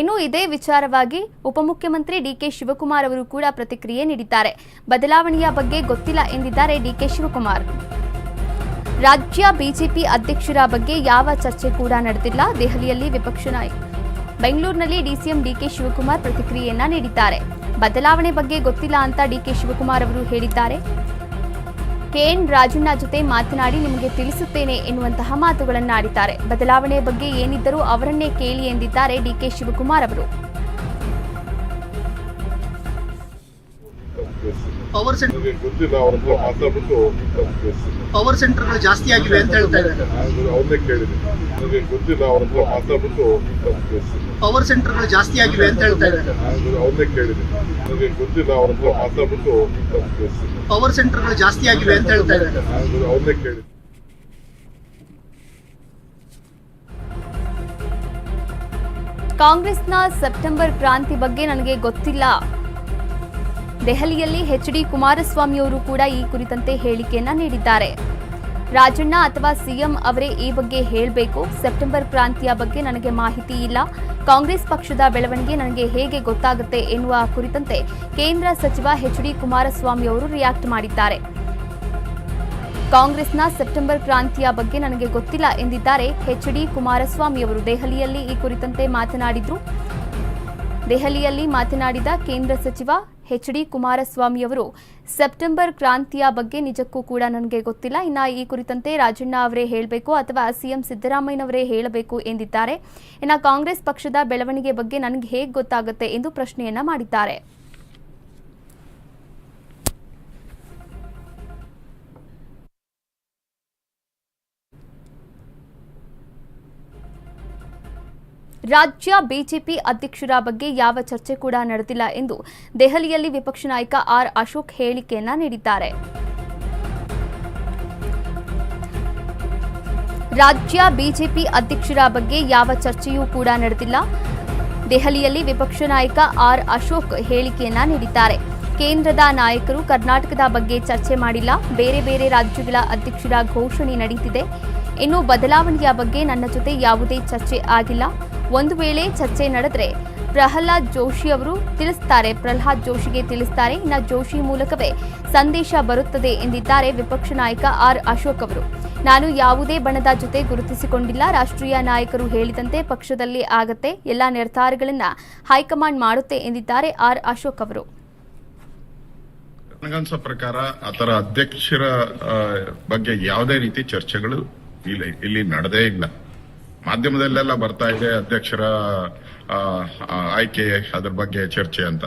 A: ಇನ್ನು ಇದೇ ವಿಚಾರವಾಗಿ ಉಪಮುಖ್ಯಮಂತ್ರಿ ಡಿಕೆ ಶಿವಕುಮಾರ್ ಅವರು ಕೂಡ ಪ್ರತಿಕ್ರಿಯೆ ನೀಡಿದ್ದಾರೆ. ಬದಲಾವಣೆಯ ಬಗ್ಗೆ ಗೊತ್ತಿಲ್ಲ ಎಂದಿದ್ದಾರೆ ಡಿಕೆ ಶಿವಕುಮಾರ್. ರಾಜ್ಯ ಬಿಜೆಪಿ ಅಧ್ಯಕ್ಷರ ಬಗ್ಗೆ ಯಾವ ಚರ್ಚೆ ಕೂಡ ನಡೆದಿಲ್ಲ. ದೆಹಲಿಯಲ್ಲಿ ವಿಪಕ್ಷ ನಾಯಕ, ಬೆಂಗಳೂರಿನಲ್ಲಿ ಡಿಸಿಎಂ ಡಿಕೆ ಶಿವಕುಮಾರ್ ಪ್ರತಿಕ್ರಿಯೆಯನ್ನ ನೀಡಿದ್ದಾರೆ. ಬದಲಾವಣೆ ಬಗ್ಗೆ ಗೊತ್ತಿಲ್ಲ ಅಂತ ಡಿಕೆ ಶಿವಕುಮಾರ್ ಅವರು ಹೇಳಿದ್ದಾರೆ. ಕೆಎನ್ ರಾಜಣ್ಣ ಜೊತೆ ಮಾತನಾಡಿ ನಿಮಗೆ ತಿಳಿಸುತ್ತೇನೆ ಎನ್ನುವಂತಹ ಮಾತುಗಳನ್ನಾಡಿದ್ದಾರೆ. ಬದಲಾವಣೆ ಬಗ್ಗೆ ಏನಿದ್ದರೂ ಅವರನ್ನೇ ಕೇಳಿ ಎಂದಿದ್ದಾರೆ ಡಿಕೆ ಶಿವಕುಮಾರ್ ಅವರು.
F: ಪವರ್ ಸೆಂಟರ್
E: ಗೊತ್ತಿಲ್ಲ ಅವ್ರ ಹತ್ರ ಮಾತಾಡ್ಬಿಟ್ಟು
F: ಪವರ್ ಸೆಂಟರ್ಗಳು ಜಾಸ್ತಿ ಆಗಿವೆ ಅಂತ ಹೇಳ್ತಾ ಇದ್ದಾರೆ.
E: ನಾನು ಅವ್ರನ್ನೇ ಕೇಳಿದ್ದೀನಿ. ನನಗೆ ಗೊತ್ತಿಲ್ಲ ಅವ್ರ ಹತ್ರ ಮಾತಾಡ್ಬಿಟ್ಟು
F: ಪವರ್ ಸೆಂಟರ್ಗಳು ಜಾಸ್ತಿ ಆಗಿವೆ ಅಂತ ಹೇಳ್ತಾ ಇದ್ದಾರೆ.
E: ನಾನು ಅವ್ರನ್ನೇ ಕೇಳಿದೆ ನನಗೆ ಗೊತ್ತಿಲ್ಲ ಅವ್ರ ಹತ್ರ ಮಾತಾಡ್ಬಿಟ್ಟು
F: ಪವರ್ ಸೆಂಟರ್ಗಳು ಜಾಸ್ತಿ ಆಗಿವೆ ಅಂತ ಹೇಳ್ತಾ ಇದ್ದಾರೆ.
E: ನಾನು ಅವ್ರನ್ನೇ ಕೇಳಿದೆ
A: ಕಾಂಗ್ರೆಸ್ನ ಸೆಪ್ಟೆಂಬರ್ ಕ್ರಾಂತಿ ಬಗ್ಗೆ ನನಗೆ ಗೊತ್ತಿಲ್ಲ. ದೆಹಲಿಯಲ್ಲಿ ಎಚ್ ಡಿ ಕುಮಾರಸ್ವಾಮಿಯವರು ಕೂಡ ಈ ಕುರಿತಂತೆ ಹೇಳಿಕೆಯನ್ನ ನೀಡಿದ್ದಾರೆ. ರಾಜಣ್ಣ ಅಥವಾ ಸಿಎಂ ಅವರೇ ಈ ಬಗ್ಗೆ ಹೇಳಬೇಕು. ಸೆಪ್ಟೆಂಬರ್ ಕ್ರಾಂತಿಯ ಬಗ್ಗೆ ನನಗೆ ಮಾಹಿತಿ ಇಲ್ಲ. ಕಾಂಗ್ರೆಸ್ ಪಕ್ಷದ ಬೆಳವಣಿಗೆ ನನಗೆ ಹೇಗೆ ಗೊತ್ತಾಗುತ್ತೆ ಎನ್ನುವ ಕುರಿತಂತೆ ಕೇಂದ್ರ ಸಚಿವ ಎಚ್ ಡಿ ಕುಮಾರಸ್ವಾಮಿ ಅವರು ರಿಯಾಕ್ಟ್ ಮಾಡಿದ್ದಾರೆ. ಕಾಂಗ್ರೆಸ್ನ ಸೆಪ್ಟೆಂಬರ್ ಕ್ರಾಂತಿಯ ಬಗ್ಗೆ ನನಗೆ ಗೊತ್ತಿಲ್ಲ ಎಂದಿದ್ದಾರೆ ಎಚ್ ಡಿ ಕುಮಾರಸ್ವಾಮಿ ಅವರು. ದೆಹಲಿಯಲ್ಲಿ ಈ ಕುರಿತಂತೆ ಮಾತನಾಡಿದ್ರು. ದೆಹಲಿಯಲ್ಲಿ ಮಾತನಾಡಿದ ಕೇಂದ್ರ ಸಚಿವ ಎಚ್ ಡಿ ಕುಮಾರಸ್ವಾಮಿ ಅವರು, ಸೆಪ್ಟೆಂಬರ್ ಕ್ರಾಂತಿಯ ಬಗ್ಗೆ ನಿಜಕ್ಕೂ ಕೂಡ ನನಗೆ ಗೊತ್ತಿಲ್ಲ. ಇನ್ನು ಈ ಕುರಿತಂತೆ ರಾಜಣ್ಣ ಅವರೇ ಹೇಳಬೇಕು ಅಥವಾ ಸಿಎಂ ಸಿದ್ದರಾಮಯ್ಯನವರೇ ಹೇಳಬೇಕು ಎಂದಿದ್ದಾರೆ. ಇನ್ನು ಕಾಂಗ್ರೆಸ್ ಪಕ್ಷದ ಬೆಳವಣಿಗೆ ಬಗ್ಗೆ ನನಗೆ ಹೇಗೆ ಗೊತ್ತಾಗುತ್ತೆ? ಎಂದು ಪ್ರಶ್ನೆಯನ್ನ ಮಾಡಿದ್ದಾರೆ. ರಾಜ್ಯ ಬಿಜೆಪಿ ಅಧ್ಯಕ್ಷರ ಬಗ್ಗೆ ಯಾವ ಚರ್ಚೆ ಕೂಡ ನಡೆದಿಲ್ಲ ಎಂದು ದೆಹಲಿಯಲ್ಲಿ ವಿಪಕ್ಷ ನಾಯಕ ಆರ್ ಅಶೋಕ್ ಹೇಳಿಕೆಯನ್ನ ನೀಡಿದ್ದಾರೆ. ರಾಜ್ಯ ಬಿಜೆಪಿ ಅಧ್ಯಕ್ಷರ ಬಗ್ಗೆ ಯಾವ ಚರ್ಚೆಯೂ ಕೂಡ ನಡೆದಿಲ್ಲ. ದೆಹಲಿಯಲ್ಲಿ ವಿಪಕ್ಷ ನಾಯಕ ಆರ್ ಅಶೋಕ್ ಹೇಳಿಕೆಯನ್ನ ನೀಡಿದ್ದಾರೆ. ಕೇಂದ್ರದ ನಾಯಕರು ಕರ್ನಾಟಕದ ಬಗ್ಗೆ ಚರ್ಚೆ ಮಾಡಿಲ್ಲ. ಬೇರೆ ಬೇರೆ ರಾಜ್ಯಗಳ ಅಧ್ಯಕ್ಷರ ಘೋಷಣೆ ನಡೆಯುತ್ತಿದೆ ಇನ್ನು ಬದಲಾವಣೆಯ ಬಗ್ಗೆ ನನ್ನ ಜೊತೆ ಯಾವುದೇ ಚರ್ಚೆ ಆಗಿಲ್ಲ. ಒಂದು ವೇಳೆ ಚರ್ಚೆ ನಡೆದರೆ ಪ್ರಹ್ಲಾದ್ ಜೋಶಿ ಅವರು ತಿಳಿಸ್ತಾರೆ. ಪ್ರಹ್ಲಾದ್ ಜೋಶಿಗೆ ತಿಳಿಸ್ತಾರೆ, ಇನ್ನು ಜೋಶಿ ಮೂಲಕವೇ ಸಂದೇಶ ಬರುತ್ತದೆ ಎಂದಿದ್ದಾರೆ ವಿಪಕ್ಷ ನಾಯಕ ಆರ್ ಅಶೋಕ್ ಅವರು. ನಾನು ಯಾವುದೇ ಬಣದ ಜೊತೆ ಗುರುತಿಸಿಕೊಂಡಿಲ್ಲ. ರಾಷ್ಟ್ರೀಯ ನಾಯಕರು ಹೇಳಿದಂತೆ ಪಕ್ಷದಲ್ಲಿ ಆಗತ್ತೆ, ಎಲ್ಲ ನಿರ್ಧಾರಗಳನ್ನು ಹೈಕಮಾಂಡ್ ಮಾಡುತ್ತೆ ಎಂದಿದ್ದಾರೆ ಆರ್ ಅಶೋಕ್ ಅವರು.
G: ಪ್ರಕಾರ ಆತರ ಅಧ್ಯಕ್ಷರ ಬಗ್ಗೆ ಯಾವುದೇ ರೀತಿ ಚರ್ಚೆಗಳು ಇಲ್ಲಿ ನಡೆದೇ ಇಲ್ಲ. ಮಾಧ್ಯಮದಲ್ಲೆಲ್ಲ ಬರ್ತಾ ಇದೆ ಅಧ್ಯಕ್ಷರ ಆಯ್ಕೆ ಅದ್ರ ಬಗ್ಗೆ ಚರ್ಚೆ ಅಂತ.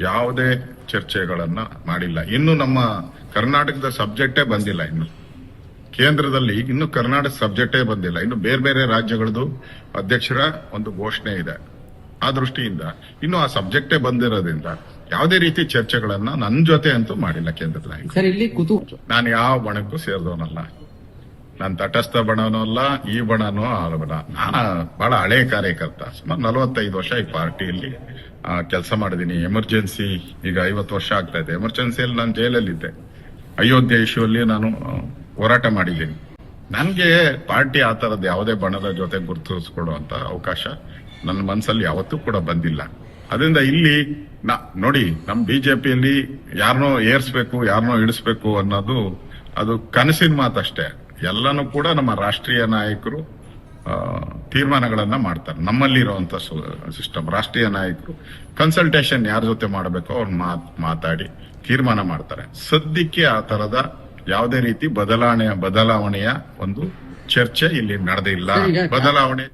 G: ಯಾವುದೇ ಚರ್ಚೆಗಳನ್ನ ಮಾಡಿಲ್ಲ. ಇನ್ನು ನಮ್ಮ ಕರ್ನಾಟಕದ ಸಬ್ಜೆಕ್ಟೇ ಬಂದಿಲ್ಲ ಇನ್ನು. ಕೇಂದ್ರದಲ್ಲಿ ಇನ್ನು ಕರ್ನಾಟಕ ಸಬ್ಜೆಕ್ಟೇ ಬಂದಿಲ್ಲ. ಇನ್ನು ಬೇರೆ ಬೇರೆ ರಾಜ್ಯಗಳದ್ದು ಅಧ್ಯಕ್ಷರ ಒಂದು ಘೋಷಣೆ ಇದೆ. ಆ ದೃಷ್ಟಿಯಿಂದ ಇನ್ನು ಆ ಸಬ್ಜೆಕ್ಟೇ ಬಂದಿರೋದ್ರಿಂದ ಯಾವುದೇ ರೀತಿ ಚರ್ಚೆಗಳನ್ನ ನನ್ನ ಜೊತೆ ಅಂತೂ ಮಾಡಿಲ್ಲ ಕೇಂದ್ರದ ನಾಯಕರು. ನಾನು ಯಾವ ಬಣಕ್ಕೂ ಸೇರಿದವನಲ್ಲ. ನಾನು ತಟಸ್ಥ ಬಣನೂ ಅಲ್ಲ, ಈ ಬಣನೂ ಆ ಬಣ. ನಾನು ಬಹಳ ಹಳೆ ಕಾರ್ಯಕರ್ತ, ಸುಮಾರು ನಲವತ್ತೈದು ವರ್ಷ ಈ ಪಾರ್ಟಿಯಲ್ಲಿ ಕೆಲಸ ಮಾಡಿದ್ದೀನಿ ಎಮರ್ಜೆನ್ಸಿ ಈಗ ಐವತ್ತು ವರ್ಷ ಆಗ್ತಾ ಇದೆ. ಎಮರ್ಜೆನ್ಸಿಯಲ್ಲಿ ನಾನು ಜೈಲಲ್ಲಿದ್ದೆ. ಅಯೋಧ್ಯೆ ಇಶ್ಯೂಲ್ಲಿ ನಾನು ಹೋರಾಟ ಮಾಡಿದ್ದೀನಿ. ನನಗೆ ಪಾರ್ಟಿ ಆ ಥರದ್ದು ಯಾವುದೇ ಬಣದ ಜೊತೆ ಗುರುತಿಸ್ಕೊಡುವಂತ ಅವಕಾಶ ನನ್ನ ಮನಸ್ಸಲ್ಲಿ ಯಾವತ್ತೂ ಕೂಡ ಬಂದಿಲ್ಲ. ಅದರಿಂದ ಇಲ್ಲಿ ನಾ, ನೋಡಿ ನಮ್ಮ ಬಿಜೆಪಿಯಲ್ಲಿ ಯಾರನ್ನೋ ಏರ್ಸ್ಬೇಕು ಯಾರನ್ನೋ ಇಳಿಸ್ಬೇಕು ಅನ್ನೋದು, ಅದು ಕನಸಿನ ಮಾತಷ್ಟೇ. ಎಲ್ಲನೂ ಕೂಡ ನಮ್ಮ ರಾಷ್ಟ್ರೀಯ ನಾಯಕರು ಆ, ತೀರ್ಮಾನಗಳನ್ನ ಮಾಡ್ತಾರೆ. ನಮ್ಮಲ್ಲಿರುವಂತ ಸಿಸ್ಟಮ್ ರಾಷ್ಟ್ರೀಯ ನಾಯಕರು ಕನ್ಸಲ್ಟೇಷನ್ ಯಾರ ಜೊತೆ ಮಾಡಬೇಕು ಅವ್ರು ಮಾತ್ ಮಾತಾಡಿ ತೀರ್ಮಾನ ಮಾಡ್ತಾರೆ. ಸದ್ಯಕ್ಕೆ ಆ ತರದ ಯಾವುದೇ ರೀತಿ ಬದಲಾವಣೆಯ ಬದಲಾವಣೆಯ ಒಂದು ಚರ್ಚೆ ಇಲ್ಲಿ ನಡೆದಿಲ್ಲ ಬದಲಾವಣೆ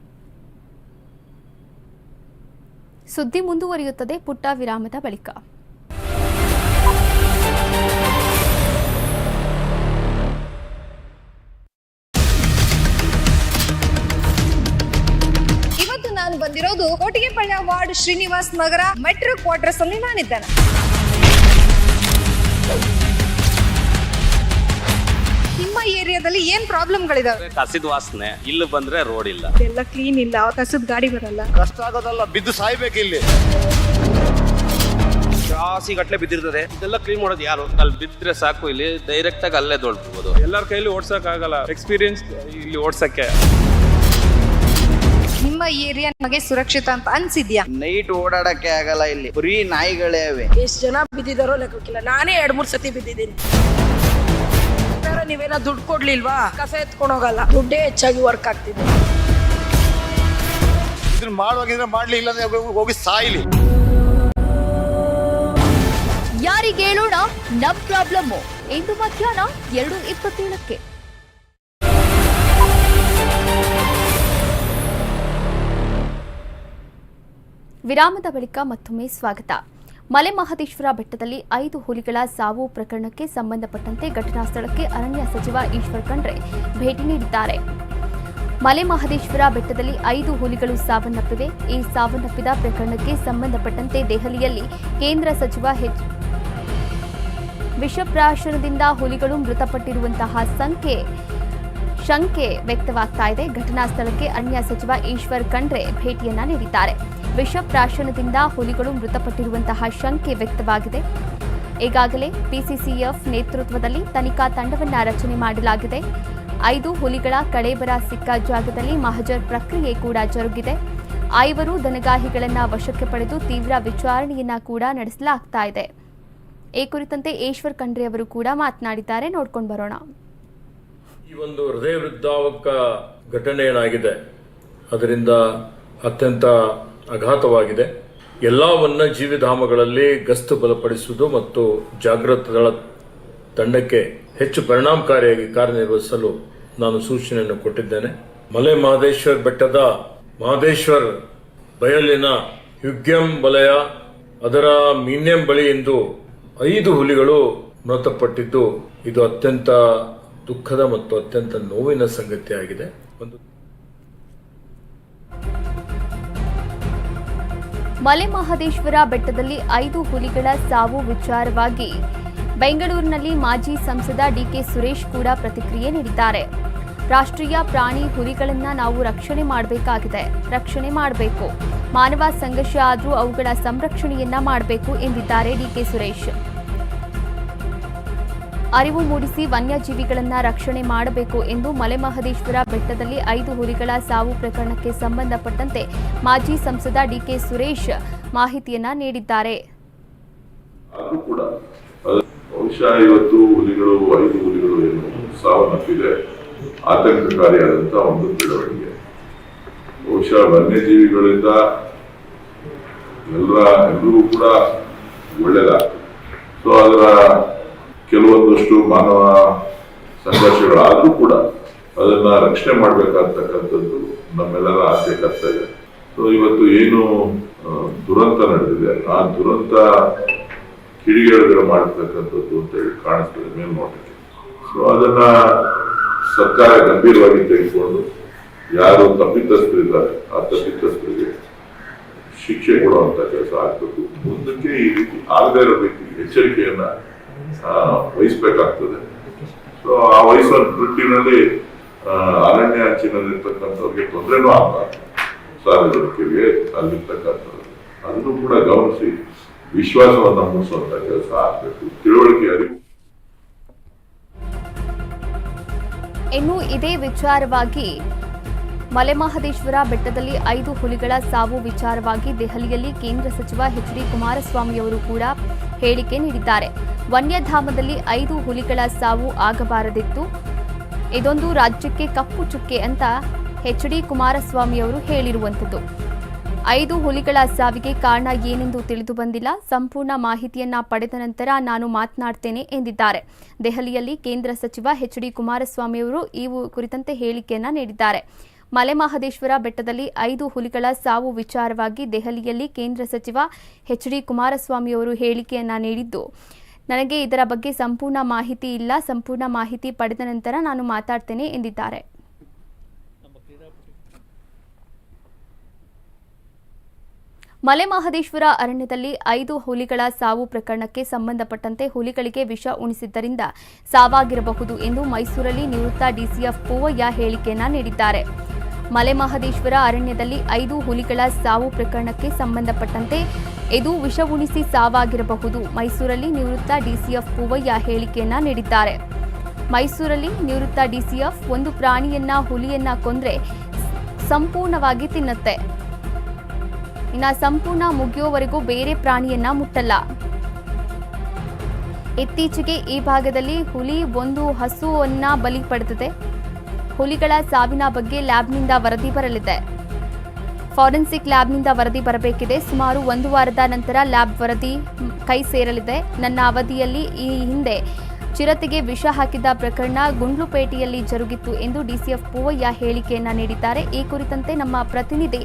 A: ಸುದ್ದಿ ಮುಂದುವರಿಯುತ್ತದೆ ಪುಟ್ಟ ವಿರಾಮದ ಬಳಿಕ.
H: ಶ್ರೀನಿವಾಸ್ ನಗರ ಮೆಟ್ರೋ ಕ್ವಾರ್ಟರ್ಸ್ ಅಲ್ಲಿ ನಾನಿದ್ದೇನೆ. ನಿಮ್ಮ ಏರಿಯಾದಲ್ಲಿ ಏನ್ ಪ್ರಾಬ್ಲಮ್ಗಳಿದಾವೆ?
I: ಕಸಿದ ವಾಸನೆ ಇಲ್ಲಿ ಬಂದ್ರೆ ರೋಡ್ ಇಲ್ಲ.
H: ಎಲ್ಲ ಕ್ಲೀನ್ ಇಲ್ಲ ಕಸದ ಗಾಡಿ ಬರಲ್ಲ.
F: ಕಷ್ಟ ಆಗೋದಲ್ಲ ಬಿದ್ದು ಸಾಯ್ಬೇಕು ಇಲ್ಲಿ.
I: ಜಾಸ್ತಿ ಗಟ್ಲೆ ಬಿದ್ದಿರ್ತದೆ. ಇದೆಲ್ಲ ಕ್ಲೀನ್ ಮಾಡೋದು ಯಾರು? ಅಲ್ಲಿ ಬಿದ್ರೆ ಸಾಕು ಇಲ್ಲಿ ಡೈರೆಕ್ಟ್ ಆಗಿ ಅಲ್ಲೇ ದೊಡ್ಬೋದು
J: ಎಲ್ಲರ ಕೈಲಿ ಓಡ್ಸಕ್ ಆಗಲ್ಲ ಎಕ್ಸ್ಪೀರಿಯನ್ಸ್ ಇಲ್ಲಿ ಓಡ್ಸಕ್ಕೆ.
H: ನಿಮ್ಮ ಏರಿಯಾ ನಮಗೆ ಸುರಕ್ಷಿತ ಅಂತ ಅನ್ಸಿದ್ಯಾ?
K: ನೈಟ್ ಓಡಾಡಕ್ಕೆ ಆಗಲ್ಲ ಇಲ್ಲಿ. ಬರೀ ನಾಯಿಗಳೇ ಅವೆ.
L: ಎಷ್ಟು ಜನ ಬಿದ್ದಿದಾರೋ ಲೆಕ್ಕಕ್ಕಿಲ್ಲ. ನಾನೇ ಎರಡ್ ಮೂರ್ ಸತಿ ಬಿದ್ದಿದ್ದೀನಿ. ನೀವೇನ ದುಡ್ಡು ಕೊಡ್ಲಿಲ್ವಾ? ಕಸ ಎತ್ಕೊಂಡು ಹೋಗಲ್ಲ. ದುಡ್ಡೇ ಹೆಚ್ಚಾಗಿ ವರ್ಕ್ ಆಗ್ತಿದೆ.
F: ಇದನ್ನ ಮಾಡುವಾಗಿದ್ರೆ ಮಾಡ್ಲಿ ಇಲ್ಲ ಹೋಗಿ- ಹೋಗಿ ಸಾಯ್ಲಿ.
A: ಯಾರಿಗೆ ಹೇಳೋಣ ನಮ್ ಪ್ರಾಬ್ಲಮ್. ಇಂದು ಮಧ್ಯಾಹ್ನ ಎರಡು ಇಪ್ಪತ್ತೇಳಕ್ಕೆ. ವಿರಾಮದ ಬಳಿಕ ಮತ್ತೊಮ್ಮೆ ಸ್ವಾಗತ. ಮಲೆ ಮಹದೇಶ್ವರ ಬೆಟ್ಟದಲ್ಲಿ ಐದು ಹುಲಿಗಳ ಸಾವು ಪ್ರಕರಣಕ್ಕೆ ಸಂಬಂಧಪಟ್ಟಂತೆ ಘಟನಾ ಸ್ಥಳಕ್ಕೆ ಅರಣ್ಯ ಸಚಿವ ಈಶ್ವರ್ ಖಂಡ್ರೆ ಭೇಟಿ ನೀಡಿದ್ದಾರೆ. ಮಲೆ ಮಹದೇಶ್ವರ ಬೆಟ್ಟದಲ್ಲಿ ಐದು ಹುಲಿಗಳು ಸಾವನ್ನಪ್ಪಿವೆ. ಈ ಸಾವನ್ನಪ್ಪಿದ ಪ್ರಕರಣಕ್ಕೆ ಸಂಬಂಧಪಟ್ಟಂತೆ ದೆಹಲಿಯಲ್ಲಿ ಕೇಂದ್ರ ಸಚಿವ ಹೆಚ್. ವಿಷಪ್ರಾಶನದಿಂದ ಹುಲಿಗಳು ಮೃತಪಟ್ಟಿರುವಂತಹ ಸಂಖ್ಯೆ ಶಂಕೆ ವ್ಯಕ್ತವಾಗ್ತಾ ಇದೆ. ಘಟನಾ ಸ್ಥಳಕ್ಕೆ ಅರಣ್ಯ ಸಚಿವ ಈಶ್ವರ್ ಖಂಡ್ರೆ ಭೇಟಿಯನ್ನ ನೀಡಿದ್ದಾರೆ. ವಿಷಪ್ರಾಶನದಿಂದ ಹುಲಿಗಳು ಮೃತಪಟ್ಟಿರುವಂತಹ ಶಂಕೆ ವ್ಯಕ್ತವಾಗಿದೆ. ಈಗಾಗಲೇ ಪಿಸಿಸಿಎಫ್ ನೇತೃತ್ವದಲ್ಲಿ ತನಿಖಾ ತಂಡವನ್ನ ರಚನೆ ಮಾಡಲಾಗಿದೆ. ಐದು ಹುಲಿಗಳ ಕಳೇಬರ ಸಿಕ್ಕ ಜಾಗದಲ್ಲಿ ಮಹಜರ್ ಪ್ರಕ್ರಿಯೆ ಕೂಡ ಜರುಗಿದೆ. ಐವರು ದನಗಾಹಿಗಳನ್ನ ವಶಕ್ಕೆ ಪಡೆದು ತೀವ್ರ ವಿಚಾರಣೆಯನ್ನ ಕೂಡ ನಡೆಸಲಾಗ್ತಾ ಇದೆ. ಈ ಕುರಿತಂತೆ ಈಶ್ವರ್ ಖಂಡ್ರೆ ಅವರು ಕೂಡ ಮಾತನಾಡಿದ್ದಾರೆ. ನೋಡ್ಕೊಂಡು ಬರೋಣ.
J: ಈ ಒಂದು ಹೃದಯ ವೃದ್ಧಾವಕ ಘಟನೆ ಏನಾಗಿದೆ? ಅದರಿಂದ ಅತ್ಯಂತ ಆಘಾತವಾಗಿದೆ. ಎಲ್ಲ ವನ್ಯಜೀವಿಧಾಮಗಳಲ್ಲಿ ಗಸ್ತು ಬಲಪಡಿಸುವುದು ಮತ್ತು ಜಾಗೃತ ದಳ ತಂಡಕ್ಕೆ ಹೆಚ್ಚು ಪರಿಣಾಮಕಾರಿಯಾಗಿ ಕಾರ್ಯನಿರ್ವಹಿಸಲು ನಾನು ಸೂಚನೆಯನ್ನು ಕೊಟ್ಟಿದ್ದೇನೆ. ಮಲೆ ಮಹದೇಶ್ವರ್ ಬೆಟ್ಟದ ಮಹದೇಶ್ವರ್ ಬಯಲಿನ ಯುಗ್ಯಂ ವಲಯ, ಅದರ ಮೀನ್ಯಂ ಬಳಿ ಎಂದು ಐದು ಹುಲಿಗಳು ಮೃತಪಟ್ಟಿದ್ದು, ಇದು ಅತ್ಯಂತ ದುಃಖದ ಮತ್ತು ಅತ್ಯಂತ ನೋವಿನ ಸಂಗತಿಯಾಗಿದೆ ಒಂದು
A: ಮಲೆ ಮಹದೇಶ್ವರ ಬೆಟ್ಟದಲ್ಲಿ ಐದು ಹುಲಿಗಳ ಸಾವು ವಿಚಾರವಾಗಿ ಬೆಂಗಳೂರಿನಲ್ಲಿ ಮಾಜಿ ಸಂಸದ ಡಿಕೆ ಸುರೇಶ್ ಕೂಡ ಪ್ರತಿಕ್ರಿಯೆ ನೀಡಿದ್ದಾರೆ. ರಾಷ್ಟ್ರೀಯ ಪ್ರಾಣಿ ಹುಲಿಗಳನ್ನ ನಾವು ರಕ್ಷಣೆ ಮಾಡಬೇಕಾಗಿದೆ. ರಕ್ಷಣೆ ಮಾಡಬೇಕು. ಮಾನವ ಸಂಘರ್ಷ ಆದರೂ ಅವುಗಳ ಸಂರಕ್ಷಣೆಯನ್ನ ಮಾಡಬೇಕು ಎಂದಿದ್ದಾರೆ ಡಿಕೆ ಸುರೇಶ್. ಅರಿವು ಮೂಡಿಸಿ ವನ್ಯಜೀವಿಗಳನ್ನ ರಕ್ಷಣೆ ಮಾಡಬೇಕು ಎಂದು ಮಲೆಮಹದೇಶ್ವರ ಬೆಟ್ಟದಲ್ಲಿ ಐದು ಹುಲಿಗಳ ಸಾವು ಪ್ರಕರಣಕ್ಕೆ ಸಂಬಂಧಪಟ್ಟಂತೆ ಮಾಜಿ ಸಂಸದ ಡಿಕೆ ಸುರೇಶ್ ಮಾಹಿತಿಯನ್ನ ನೀಡಿದ್ದಾರೆ.
E: ಬಹುಶಃ ಹುಲಿಗಳು, ಐದು ಹುಲಿಗಳು ಏನು ಒಂದು ಬೆಳವಣಿಗೆ ಬಹುಶಃ ವನ್ಯಜೀವಿಗಳಿಂದ ಎಲ್ಲ ಎಲ್ಲರಿಗೂ ಕೂಡ ಒಳ್ಳೆಯದಾಗ್ತದೆ ಸೊ ಅದರ ಕೆಲವೊಂದಷ್ಟು ಮಾನವ ಸಂಘರ್ಷಗಳಾದರೂ ಕೂಡ ಅದನ್ನ ರಕ್ಷಣೆ ಮಾಡಬೇಕಾಗ್ತಕ್ಕಂಥದ್ದು ನಮ್ಮೆಲ್ಲರ ಆಸೆ ಕರ್ತವ್ಯ. ಸೊ ಇವತ್ತು ಏನು ದುರಂತ ನಡೆದಿದೆ, ಆ ದುರಂತ ಕಿಡಿಗೇಡಿಗಳು ಮಾಡತಕ್ಕಂಥದ್ದು ಅಂತ ಹೇಳಿ ಕಾಣಿಸ್ತದೆ ಮೇಲ್ನೋಟಕ್ಕೆ ಸೊ ಅದನ್ನ ಸರ್ಕಾರ ಗಂಭೀರವಾಗಿ ತೆಗೆದುಕೊಂಡು ಯಾರು ತಪ್ಪಿತಸ್ಥರಿದ್ದಾರೆ ಆ ತಪ್ಪಿತಸ್ಥರಿಗೆ ಶಿಕ್ಷೆ ಕೊಡುವಂತ ಕೆಲಸ ಆಗ್ಬೇಕು. ಮುಂದಕ್ಕೆ ಈ ರೀತಿ ಆಗದೇ ಇರೋ ರೀತಿ ಎಚ್ಚರಿಕೆಯನ್ನ ವಹಿಸ್ಬೇಕಾಗ್ತದೆ. ಸೊ ಆ ನಿಟ್ಟಿನಲ್ಲಿ ಆ, ಅರಣ್ಯ ಅಂಚಿನಲ್ಲಿರ್ತಕ್ಕಂಥವ್ರಿಗೆ ತೊಂದರೆನೂ ಆಗಬಾರ್ದು ಸಾರ್ವಜನಿಕರಿಗೆ ಅಲ್ಲಿರ್ತಕ್ಕಂಥದ್ದು ಅದನ್ನು ಕೂಡ ಗಮನಿಸಿ ವಿಶ್ವಾಸವನ್ನು ಮೂಡಿಸುವಂತ ಕೆಲಸ ಆಗ್ಬೇಕು. ತಿಳುವಳಿಕೆ ಅರಿವು
A: ಇನ್ನು ಇದೇ ವಿಚಾರವಾಗಿ ಮಲೆಮಹದೇಶ್ವರ ಬೆಟ್ಟದಲ್ಲಿ ಐದು ಹುಲಿಗಳ ಸಾವು ವಿಚಾರವಾಗಿ ದೆಹಲಿಯಲ್ಲಿ ಕೇಂದ್ರ ಸಚಿವ ಎಚ್ ಡಿ ಕುಮಾರಸ್ವಾಮಿಯವರು ಕೂಡ ಹೇಳಿಕೆ ನೀಡಿದ್ದಾರೆ. ವನ್ಯಧಾಮದಲ್ಲಿ ಐದು ಹುಲಿಗಳ ಸಾವು ಆಗಬಾರದಿತ್ತು. ಇದೊಂದು ರಾಜ್ಯಕ್ಕೆ ಕಪ್ಪು ಚುಕ್ಕೆ ಅಂತ ಎಚ್ ಡಿ ಕುಮಾರಸ್ವಾಮಿಯವರು ಹೇಳಿರುವಂಥದ್ದು. ಐದು ಹುಲಿಗಳ ಸಾವಿಗೆ ಕಾರಣ ಏನೆಂದು ತಿಳಿದು ಬಂದಿಲ್ಲ. ಸಂಪೂರ್ಣ ಮಾಹಿತಿಯನ್ನ ಪಡೆದ ನಂತರ ನಾನು ಮಾತನಾಡ್ತೇನೆ ಎಂದಿದ್ದಾರೆ. ದೆಹಲಿಯಲ್ಲಿ ಕೇಂದ್ರ ಸಚಿವ ಎಚ್ ಡಿ ಕುಮಾರಸ್ವಾಮಿಯವರು ಈ ಕುರಿತಂತೆ ಹೇಳಿಕೆಯನ್ನ ನೀಡಿದ್ದಾರೆ. ಮಲೆಮಹದೇಶ್ವರ ಬೆಟ್ಟದಲ್ಲಿ ಐದು ಹುಲಿಗಳ ಸಾವು ವಿಚಾರವಾಗಿ ದೆಹಲಿಯಲ್ಲಿ ಕೇಂದ್ರ ಸಚಿವ ಎಚ್ ಡಿ ಕುಮಾರಸ್ವಾಮಿಯವರು ಹೇಳಿಕೆಯನ್ನ ನೀಡಿದ್ದು. ನನಗೆ ಇದರ ಬಗ್ಗೆ ಸಂಪೂರ್ಣ ಮಾಹಿತಿ ಇಲ್ಲ. ಸಂಪೂರ್ಣ ಮಾಹಿತಿ ಪಡೆದ ನಂತರ ನಾನು ಮಾತಾಡ್ತೇನೆ ಎಂದಿದ್ದಾರೆ. ಮಲೆಮಹದೇಶ್ವರ ಅರಣ್ಯದಲ್ಲಿ ಐದು ಹುಲಿಗಳ ಸಾವು ಪ್ರಕರಣಕ್ಕೆ ಸಂಬಂಧಪಟ್ಟಂತೆ ಹುಲಿಗಳಿಗೆ ವಿಷ ಉಣಿಸಿದ್ದರಿಂದ ಸಾವಾಗಿರಬಹುದು ಎಂದು ಮೈಸೂರಲ್ಲಿ ನಿವೃತ್ತ ಡಿಸಿಎಫ್ ಪೂವಯ್ಯ ಹೇಳಿಕೆಯನ್ನ ನೀಡಿದ್ದಾರೆ. ಮಲೆಮಹದೇಶ್ವರ ಅರಣ್ಯದಲ್ಲಿ ಐದು ಹುಲಿಗಳ ಸಾವು ಪ್ರಕರಣಕ್ಕೆ ಸಂಬಂಧಪಟ್ಟಂತೆ ಇದು ವಿಷ ಉಣಿಸಿ ಸಾವಾಗಿರಬಹುದು. ಮೈಸೂರಲ್ಲಿ ನಿವೃತ್ತ ಡಿಸಿಎಫ್ ಪೂವಯ್ಯ ಹೇಳಿಕೆಯನ್ನ ನೀಡಿದ್ದಾರೆ. ಮೈಸೂರಲ್ಲಿ ನಿವೃತ್ತ ಡಿಸಿಎಫ್ ಒಂದು ಪ್ರಾಣಿಯನ್ನ ಹುಲಿಯನ್ನ ಕೊಂದ್ರೆ ಸಂಪೂರ್ಣವಾಗಿ ತಿನ್ನುತ್ತೆ. ಇನ್ನ ಸಂಪೂರ್ಣ ಮುಗಿಯುವವರೆಗೂ ಬೇರೆ ಪ್ರಾಣಿಯನ್ನ ಮುಟ್ಟಲ್ಲ. ಇತ್ತೀಚೆಗೆ ಈ ಭಾಗದಲ್ಲಿ ಹುಲಿ ಒಂದು ಹಸುವನ್ನ ಬಲಿ ಪಡೆದಿದೆ. ಹುಲಿಗಳ ಸಾವಿನ ಬಗ್ಗೆ ಲ್ಯಾಬ್ನಿಂದ ವರದಿ ಬರಲಿದೆ. ಫಾರೆನ್ಸಿಕ್ ಲ್ಯಾಬ್ನಿಂದ ವರದಿ ಬರಬೇಕಿದೆ. ಸುಮಾರು ಒಂದು ವಾರದ ನಂತರ ಲ್ಯಾಬ್ ವರದಿ ಕೈ ಸೇರಲಿದೆ. ನನ್ನ ಅವಧಿಯಲ್ಲಿ ಈ ಹಿಂದೆ ಚಿರತೆಗೆ ವಿಷ ಹಾಕಿದ್ದ ಪ್ರಕರಣ ಗುಂಡ್ಲುಪೇಟೆಯಲ್ಲಿ ಜರುಗಿತ್ತು ಎಂದು ಡಿಸಿಎಫ್ ಪೂವಯ್ಯ ಹೇಳಿಕೆಯನ್ನ ನೀಡಿದ್ದಾರೆ. ಈ ಕುರಿತಂತೆ ನಮ್ಮ ಪ್ರತಿನಿಧಿ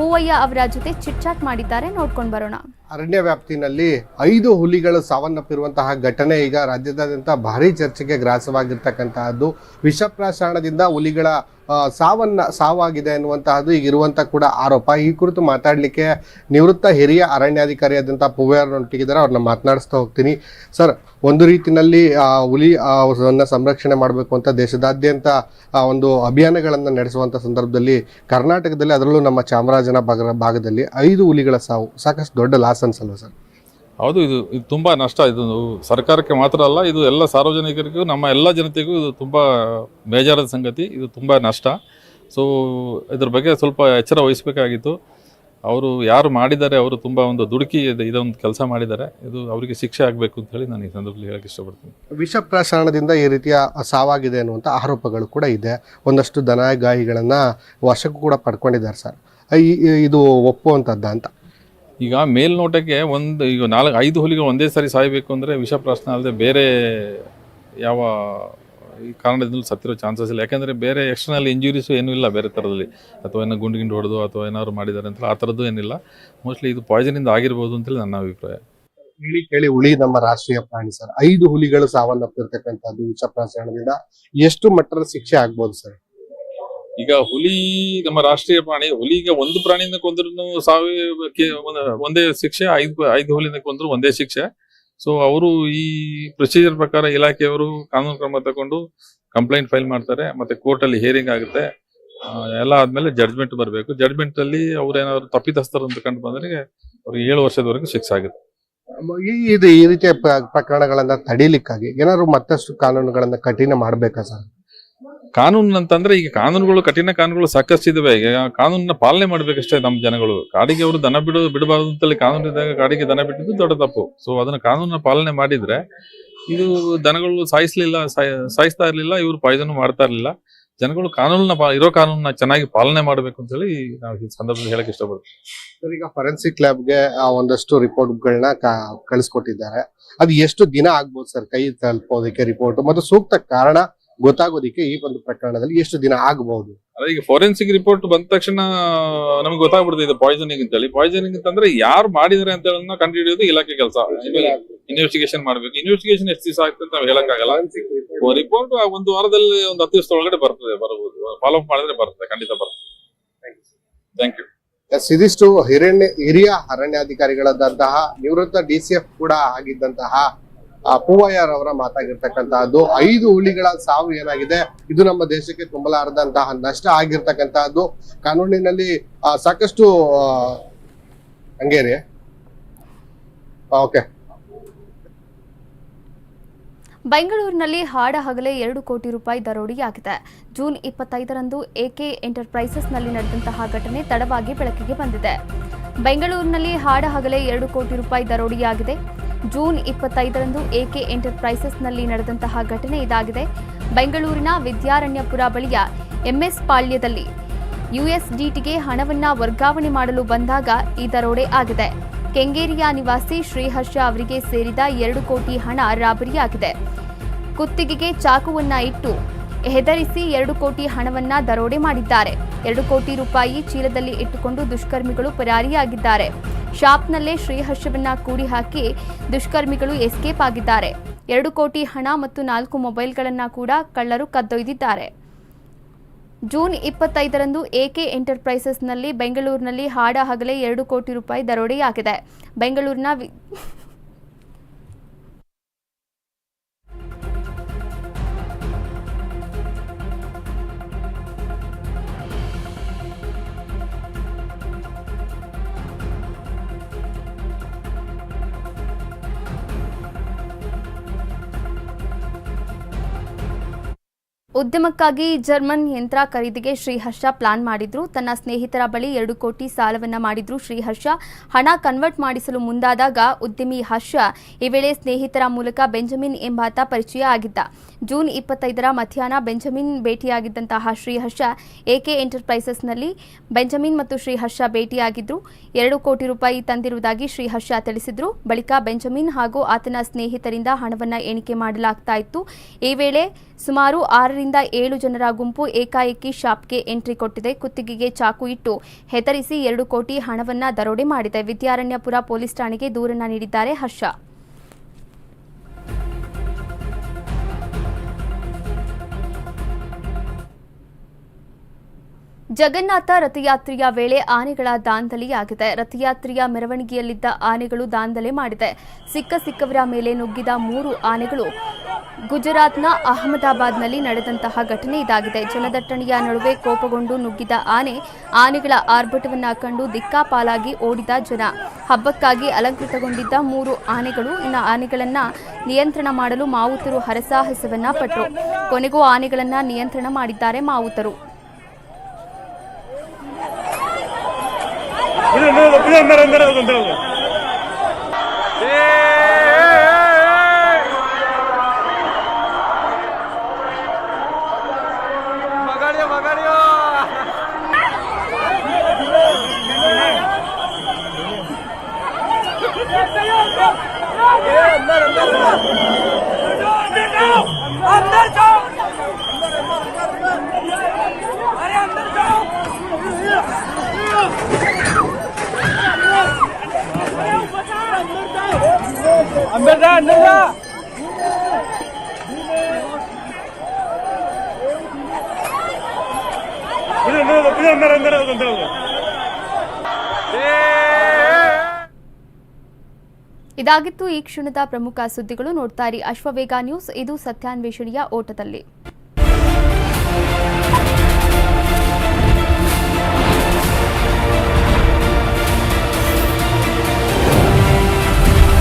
A: ಪೂವಯ್ಯ ಅವರ ಜೊತೆ ಚಿಟ್ಚಾಟ್ ಮಾಡಿದ್ದಾರೆ. ನೋಡ್ಕೊಂಡು ಬರೋಣ.
M: ಅರಣ್ಯ ವ್ಯಾಪ್ತಿನಲ್ಲಿ ಐದು ಹುಲಿಗಳು ಸಾವನ್ನಪ್ಪಿರುವಂತಹ ಘಟನೆ ಈಗ ರಾಜ್ಯದಾದ್ಯಂತ ಭಾರಿ ಚರ್ಚೆಗೆ ಗ್ರಾಸವಾಗಿರ್ತಕ್ಕಂತಹದ್ದು. ಪ್ರಸಾರಣದಿಂದ ಹುಲಿಗಳ ಸಾವನ್ನ ಸಾವಾಗಿದೆ ಅನ್ನುವಂತಹದ್ದು ಈಗ ಇರುವಂತ ಕೂಡ ಆರೋಪ. ಈ ಕುರಿತು ಮಾತಾಡಲಿಕ್ಕೆ ನಿವೃತ್ತ ಹಿರಿಯ ಅರಣ್ಯಾಧಿಕಾರಿಯಾದಂಥ ಇದ್ದಾರೆ ಅವ್ರನ್ನ ಮಾತನಾಡಿಸ್ತಾ ಹೋಗ್ತೀನಿ. ಸರ್ ಒಂದು ರೀತಿನಲ್ಲಿ ಹುಲಿ ಆ, ವನ್ನ ಸಂರಕ್ಷಣೆ ಮಾಡಬೇಕು ಅಂತ ದೇಶದಾದ್ಯಂತ ಒಂದು ಅಭಿಯಾನಗಳನ್ನು ನಡೆಸುವಂಥ ಸಂದರ್ಭದಲ್ಲಿ ಕರ್ನಾಟಕದಲ್ಲಿ ಅದರಲ್ಲೂ ನಮ್ಮ ಚಾಮರಾಜನ ಭಾಗ ಭಾಗದಲ್ಲಿ ಐದು ಹುಲಿಗಳ ಸಾವು. ಸಾಕಷ್ಟು ದೊಡ್ಡ ಲಾಸ್ ಅನ್ಸಲ್ವ ಸರ್?
N: ಹೌದು, ಇದು ಇದು ತುಂಬ ನಷ್ಟ. ಇದು ಸರ್ಕಾರಕ್ಕೆ ಮಾತ್ರ ಅಲ್ಲ, ಇದು ಎಲ್ಲ ಸಾರ್ವಜನಿಕರಿಗೂ, ನಮ್ಮ ಎಲ್ಲ ಜನತೆಗೂ ಇದು ತುಂಬ ಬೇಜಾರದ ಸಂಗತಿ. ಇದು ತುಂಬ ನಷ್ಟ. ಸೊ ಇದ್ರ ಬಗ್ಗೆ ಸ್ವಲ್ಪ ಎಚ್ಚರ ವಹಿಸಬೇಕಾಗಿತ್ತು. ಅವರು ಯಾರು ಮಾಡಿದ್ದಾರೆ, ಅವರು ತುಂಬ ಒಂದು ದುಡುಕಿ ಇದೊಂದು ಕೆಲಸ ಮಾಡಿದ್ದಾರೆ. ಇದು ಅವರಿಗೆ ಶಿಕ್ಷೆ ಆಗಬೇಕು ಅಂತ ಹೇಳಿ ನಾನು ಈ ಸಂದರ್ಭದಲ್ಲಿ ಹೇಳಕ್ಕೆ ಇಷ್ಟಪಡ್ತೀನಿ.
M: ಪ್ರಸರಣದಿಂದ ಈ ರೀತಿಯ ಸಾವಾಗಿದೆ ಅನ್ನುವಂಥ ಆರೋಪಗಳು ಕೂಡ ಇದೆ. ಒಂದಷ್ಟು ದನಗಾಯಿಗಳನ್ನು ವಶಕ್ಕೂ ಕೂಡ ಪಡ್ಕೊಂಡಿದ್ದಾರೆ ಸರ್. ಇದು ಒಪ್ಪುವಂಥದ್ದ ಅಂತ.
N: ಈಗ ಮೇಲ್ನೋಟಕ್ಕೆ ಒಂದು, ಈಗ ನಾಲ್ಕು, ಐದು ಹುಲಿಗಳು ಒಂದೇ ಸಾರಿ ಸಾಯಬೇಕು ಅಂದರೆ ವಿಷ ಪ್ರಶ್ನೆ ಅಲ್ಲದೆ ಬೇರೆ ಯಾವ ಈ ಕಾರಣದಿಂದ ಸತ್ತಿರೋ ಚಾನ್ಸಸ್ ಇಲ್ಲ. ಯಾಕೆಂದರೆ ಬೇರೆ ಎಕ್ಸ್ಟರ್ನಲ್ ಇಂಜುರೀಸು ಏನೂ ಇಲ್ಲ ಬೇರೆ ಥರದಲ್ಲಿ. ಅಥವಾ ಏನೋ ಗುಂಡು ಗಿಂಡು ಹೊಡೆದು ಅಥವಾ ಏನಾದ್ರು ಮಾಡಿದ್ದಾರೆ ಅಂತ ಆ ಥರದ್ದು ಏನಿಲ್ಲ. ಮೋಸ್ಟ್ಲಿ ಇದು ಪಾಯ್ಸನಿಂದ ಆಗಿರ್ಬೋದು ಅಂತೇಳಿ ನನ್ನ ಅಭಿಪ್ರಾಯ.
M: ಹೇಳಿ ಕೇಳಿ ಹುಲಿ ನಮ್ಮ ರಾಷ್ಟ್ರೀಯ ಪ್ರಾಣಿ ಸರ್. ಐದು ಹುಲಿಗಳು ಸಾವನ್ನಪ್ಪಿರ್ತಕ್ಕಂಥದ್ದು ವಿಷಪ್ರಾಶಾಣದಿಂದ ಎಷ್ಟು ಮಟ್ಟದ ಶಿಕ್ಷೆ ಆಗ್ಬೋದು ಸರ್?
N: ಈಗ ಹುಲಿ, ನಮ್ಮ ರಾಷ್ಟ್ರೀಯ ಪ್ರಾಣಿ, ಹುಲಿಗೆ ಒಂದು ಪ್ರಾಣಿಯಿಂದ ಕೊಂದ್ರೂ ಸಾವಿರಕ್ಕೆ ಒಂದು- ಶಿಕ್ಷೆ, ಐದು ಐದು ಹುಲಿಯಿಂದ ಕೊಂದ್ರು ಒಂದೇ ಶಿಕ್ಷೆ. ಸೊ ಅವರು ಈ ಪ್ರೊಸೀಜರ್ ಪ್ರಕಾರ ಇಲಾಖೆಯವರು ಕಾನೂನು ಕ್ರಮ ತಗೊಂಡು ಕಂಪ್ಲೇಂಟ್ ಫೈಲ್ ಮಾಡ್ತಾರೆ, ಮತ್ತೆ ಕೋರ್ಟ್ ಅಲ್ಲಿ ಹಿಯರಿಂಗ್ ಆಗುತ್ತೆ. ಎಲ್ಲ ಆದ್ಮೇಲೆ ಜಡ್ಜ್ಮೆಂಟ್ ಬರಬೇಕು. ಜಡ್ಜ್ಮೆಂಟ್ ಅಲ್ಲಿ ಅವ್ರೇನಾದ್ರು ತಪ್ಪಿತಸ್ಥರು ಅಂತ ಕಂಡು ಬಂದ್ರೆ ಅವ್ರಿಗೆ ಏಳು ವರ್ಷದವರೆಗೂ ಶಿಕ್ಷೆ ಆಗುತ್ತೆ.
M: ಇದು ಈ ರೀತಿಯ ಪ್ರ- ಪ್ರಕರಣಗಳನ್ನ ತಡೀಲಿಕ್ಕಾಗಿ ಏನಾದ್ರು ಮತ್ತಷ್ಟು ಕಾನೂನುಗಳನ್ನ ಕಠಿಣ ಮಾಡ್ಬೇಕಾ ಸರ್?
N: ಕಾನೂನು ಅಂತಂದ್ರೆ ಈಗ ಕಾನೂನುಗಳು ಕಠಿಣ ಕಾನೂನುಗಳು ಸಾಕಷ್ಟು ಇದಾವೆ. ಈಗ ಕಾನೂನನ್ನ ಪಾಲನೆ ಮಾಡ್ಬೇಕಷ್ಟೇ ನಮ್ಮ ಜನಗಳು. ಕಾಡಿಗೆ ಅವರು ದನ ಬಿಡೋ ಬಿಡಬಾರದು ಅಂತೇಳಿ ಕಾನೂನು ಇದ್ದಾಗ ಕಾಡಿಗೆ ದನ ಬಿಟ್ಟಿದ್ದು ದೊಡ್ಡ ತಪ್ಪು. ಸೊ ಅದನ್ನ ಕಾನೂನನ್ನ ಪಾಲನೆ ಮಾಡಿದ್ರೆ ಇದು ದನಗಳು ಸಾಯಿಸ್ಲಿಲ್ಲ ಸಾಯಿಸ್ತಾ ಇರ್ಲಿಲ್ಲ ಇವರು ಪಾಯ್ಸನ್ ಮಾಡ್ತಾ ಇರ್ಲಿಲ್ಲ. ಜನಗಳು ಕಾನೂನನ್ನ ಇರೋ ಕಾನೂನನ್ನ ಚೆನ್ನಾಗಿ ಪಾಲನೆ ಮಾಡ್ಬೇಕು ಅಂತ ಹೇಳಿ ನಾವು ಈ ಸಂದರ್ಭದಲ್ಲಿ ಹೇಳಕ್ ಇಷ್ಟಪಡ್ತೀವಿ.
M: ಸರ್, ಈಗ ಫರೆನ್ಸಿಕ್ ಲ್ಯಾಬ್ಗೆ ಒಂದಷ್ಟು ರಿಪೋರ್ಟ್ಗಳನ್ನ ಕಳಿಸ್ಕೊಟ್ಟಿದ್ದಾರೆ. ಅದು ಎಷ್ಟು ದಿನ ಆಗ್ಬೋದು ಸರ್? ಕೈ ತಲುಪೋದಕ್ಕೆ ರಿಪೋರ್ಟ್ ಮತ್ತು ಸೂಕ್ತ ಕಾರಣ ಗೊತ್ತಾಗೋದಿಕ್ಕೆ ಈ ಒಂದು ಪ್ರಕರಣದಲ್ಲಿ ಎಷ್ಟು ದಿನ ಆಗಬಹುದು?
N: ಅದೇ ಈಗ ಫೋರೆನ್ಸಿಕ್ ರಿಪೋರ್ಟ್ ಬಂದ ತಕ್ಷಣ ನಮ್ಗೆ ಗೊತ್ತಾಗ್ಬಿಡುತ್ತೆ ಇದು ಪಾಯ್ಸನಿಂಗ್ ಅಂತ ಹೇಳಿ ಪಾಯ್ಸನಿಂಗ್ ಅಂತಂದ್ರೆ ಯಾರು ಮಾಡಿದ್ರೆ ಅಂತ ಹೇಳಿ ಕಂಡು ಹಿಡಿಯೋದು ಇಲಾಖೆ ಕೆಲಸ. ಇನ್ವೆಸ್ಟಿಗೇಷನ್ ಮಾಡ್ಬೇಕು. ಇನ್ವೆಸ್ಟಿಗೇಷನ್ ಎಷ್ಟು ದಿವಸ ಆಗ್ತದೆ ಅಂತ ನಾವು ಹೇಳಕ್ಕಾಗಲ್ಲ. ರಿಪೋರ್ಟ್ ಒಂದು ವಾರದಲ್ಲಿ ಒಂದು ಹತ್ತು ದಿವಸದ ಒಳಗಡೆ ಬರ್ತದೆ ಬರಬಹುದು. ಫಾಲೋ ಅಪ್ ಮಾಡಿದ್ರೆ ಬರ್ತದೆ ಖಂಡಿತ ಬರ್ತದೆ. ಥ್ಯಾಂಕ್ ಯು
M: ಎಸ್ ಇದಿಷ್ಟು ಹಿರಣ್ಯ ಹಿರಿಯ ಅರಣ್ಯಾಧಿಕಾರಿಗಳಾದಂತಹ ನಿವೃತ್ತ ಡಿ ಸಿ ಎಫ್ ಕೂಡ ಆಗಿದ್ದಂತಹ ಪೂವಯ್ಯರ್ ಅವರ ಮಾತಾಗಿರ್ತಕ್ಕಂತಹದ್ದು. ಐದು ಹುಲಿಗಳ ಸಾವು ಏನಾಗಿದೆ? ಇದು ನಮ್ಮ ದೇಶಕ್ಕೆ ತುಂಬಲಾರದಂತಹ ನಷ್ಟ ಆಗಿರ್ತಕ್ಕಂತಹದ್ದು. ಕಾನೂನಿನಲ್ಲಿ ಸಾಕಷ್ಟು ಹಂಗೇರಿ? ಓಕೆ.
A: ಬೆಂಗಳೂರಿನಲ್ಲಿ ಹಾಡ ಹಗಲೇ ಎರಡು ಕೋಟಿ ರೂಪಾಯಿ ದರೋಡಿಯಾಗಿದೆ ಜೂನ್ ಇಪ್ಪತ್ತೈದರಂದು ಎಕೆ ಎಂಟರ್ಪ್ರೈಸಸ್ನಲ್ಲಿ ನಡೆದಂತಹ ಘಟನೆ ತಡವಾಗಿ ಬೆಳಕಿಗೆ ಬಂದಿದೆ. ಬೆಂಗಳೂರಿನಲ್ಲಿ ಹಾಡ ಹಗಲೇ ಎರಡು ಕೋಟಿ ರೂಪಾಯಿ ದರೋಡೆಯಾಗಿದೆ. ಜೂನ್ ಇಪ್ಪತ್ತೈದರಂದು ಎಕೆ ಎಂಟರ್ಪ್ರೈಸಸ್ನಲ್ಲಿ ನಡೆದಂತಹ ಘಟನೆ ಇದಾಗಿದೆ. ಬೆಂಗಳೂರಿನ ವಿದ್ಯಾರಣ್ಯಪುರ ಬಳಿಯ ಎಂಎಸ್ ಪಾಳ್ಯದಲ್ಲಿ ಯುಎಸ್ಡಿಟಿಗೆ ಹಣವನ್ನು ವರ್ಗಾವಣೆ ಮಾಡಲು ಬಂದಾಗ ಈ ದರೋಡೆ ಆಗಿದೆ. ಕೆಂಗೇರಿಯ ನಿವಾಸಿ ಶ್ರೀಹರ್ಷ ಅವರಿಗೆ ಸೇರಿದ ಎರಡು ಕೋಟಿ ಹಣ ರಾಬರಿಯಾಗಿದೆ. ಕುತ್ತಿಗೆಗೆ ಚಾಕುವನ್ನ ಇಟ್ಟು ಹೆದರಿಸಿ ಎರಡು ಕೋಟಿ ಹಣವನ್ನ ದರೋಡೆ ಮಾಡಿದ್ದಾರೆ. ಎರಡು ಕೋಟಿ ರೂಪಾಯಿ ಚೀಲದಲ್ಲಿ ಇಟ್ಟುಕೊಂಡು ದುಷ್ಕರ್ಮಿಗಳು ಪರಾರಿಯಾಗಿದ್ದಾರೆ. ಶಾಪ್ನಲ್ಲೇ ಶ್ರೀಹರ್ಷವನ್ನ ಕೂಡಿ ಹಾಕಿ ದುಷ್ಕರ್ಮಿಗಳು ಎಸ್ಕೇಪ್ ಆಗಿದ್ದಾರೆ. ಎರಡು ಕೋಟಿ ಹಣ ಮತ್ತು ನಾಲ್ಕು ಮೊಬೈಲ್ಗಳನ್ನ ಕೂಡ ಕಳ್ಳರು ಕದ್ದೊಯ್ದಿದ್ದಾರೆ. ಜೂನ್ ಇಪ್ಪತ್ತೈದರಂದು ಎಕೆ ಎಂಟರ್ಪ್ರೈಸಸ್ನಲ್ಲಿ ಬೆಂಗಳೂರಿನಲ್ಲಿ ಹಾಡ ಹಗಲೇ ಎರಡು ಕೋಟಿ ರೂಪಾಯಿ ದರೋಡೆಯಾಗಿದೆ. ಬೆಂಗಳೂರಿನ ಉದ್ಯಮಕ್ಕಾಗಿ ಜರ್ಮನ್ ಯಂತ್ರ ಖರೀದಿಗೆ ಶ್ರೀಹರ್ಷ ಪ್ಲಾನ್ ಮಾಡಿದ್ರು. ತನ್ನ ಸ್ನೇಹಿತರ ಬಳಿ ಎರಡು ಕೋಟಿ ಸಾಲವನ್ನ ಮಾಡಿದ್ರು ಶ್ರೀಹರ್ಷ. ಹಣ ಕನ್ವರ್ಟ್ ಮಾಡಿಸಲು ಮುಂದಾದಾಗ ಉದ್ಯಮಿ ಹರ್ಷ ಈ ವೇಳೆ ಸ್ನೇಹಿತರ ಮೂಲಕ ಬೆಂಜಮಿನ್ ಎಂಬಾತ ಪರಿಚಯ ಆಗಿದ್ದ. ಜೂನ್ ಇಪ್ಪತ್ತೈದರ ಮಧ್ಯಾಹ್ನ ಬೆಂಜಮಿನ್ ಭೇಟಿಯಾಗಿದ್ದಂತಹ ಶ್ರೀಹರ್ಷ ಎಕೆ ಎಂಟರ್ಪ್ರೈಸಸ್ನಲ್ಲಿ ಬೆಂಜಮಿನ್ ಮತ್ತು ಶ್ರೀಹರ್ಷ ಭೇಟಿಯಾಗಿದ್ರು. ಎರಡು ಕೋಟಿ ರೂಪಾಯಿ ತಂದಿರುವುದಾಗಿ ಶ್ರೀಹರ್ಷ ತಿಳಿಸಿದ್ರು. ಬಳಿಕ ಬೆಂಜಮಿನ್ ಹಾಗೂ ಆತನ ಸ್ನೇಹಿತರಿಂದ ಹಣವನ್ನು ಎಣಿಕೆ ಮಾಡಲಾಗ್ತಾ ಇತ್ತು. ಈ ವೇಳೆ ಸುಮಾರು ಆರರಿಂದ ಏಳು ಜನರ ಗುಂಪು ಏಕಾಏಕಿ ಶಾಪ್ಗೆ ಎಂಟ್ರಿ ಕೊಟ್ಟಿದೆ. ಕುತ್ತಿಗೆಗೆ ಚಾಕು ಇಟ್ಟು ಹೆದರಿಸಿ ಎರಡು ಕೋಟಿ ಹಣವನ್ನ ದರೋಡೆ ಮಾಡಿದೆ. ವಿದ್ಯಾರಣ್ಯಪುರ ಪೊಲೀಸ್ ಠಾಣೆಗೆ ದೂರನ್ನ ನೀಡಿದ್ದಾರೆ ಹರ್ಷ. ಜಗನ್ನಾಥ ರಥಯಾತ್ರೆಯ ವೇಳೆ ಆನೆಗಳ ದಾಂಧಲೆಯಾಗಿದೆ. ರಥಯಾತ್ರೆಯ ಮೆರವಣಿಗೆಯಲ್ಲಿದ್ದ ಆನೆಗಳು ದಾಂಧಲೆ ಮಾಡಿದೆ. ಸಿಕ್ಕ ಸಿಕ್ಕವರ ಮೇಲೆ ನುಗ್ಗಿದ ಮೂರು ಆನೆಗಳು ಗುಜರಾತ್ನ ಅಹಮದಾಬಾದ್ನಲ್ಲಿ ನಡೆದಂತಹ ಘಟನೆ ಇದಾಗಿದೆ. ಜನದಟ್ಟಣೆಯ ನಡುವೆ ಕೋಪಗೊಂಡು ನುಗ್ಗಿದ ಆನೆ ಆನೆಗಳ ಆರ್ಭಟವನ್ನು ಕಂಡು ದಿಕ್ಕಾಪಾಲಾಗಿ ಓಡಿದ ಜನ. ಹಬ್ಬಕ್ಕಾಗಿ ಅಲಂಕೃತಗೊಂಡಿದ್ದ ಮೂರು ಆನೆಗಳು ಇನ್ನು ಆನೆಗಳನ್ನು ನಿಯಂತ್ರಣ ಮಾಡಲು ಮಾವುತರು ಹರಸಾಹಸವನ್ನ ಪಟ್ಟರು ಕೊನೆಗೂ ಆನೆಗಳನ್ನು ನಿಯಂತ್ರಣ ಮಾಡಿದ್ದಾರೆ ಮಾವುತರು. ಬಿಡು ಬಿಡು ಬಿಡು ಅಂದ್ರೆ ಅಂದ್ರೆ ಅಂದ್ರೆ ಇದಾಗಿತ್ತು ಈ ಕ್ಷಣದ ಪ್ರಮುಖ ಸುದ್ದಿಗಳು ನೋಡ್ತಾರೆ ಅಶ್ವವೇಗ ನ್ಯೂಸ್ ಇದು ಸತ್ಯಾನ್ವೇಷಣೆಯ ಓಟದಲ್ಲಿ.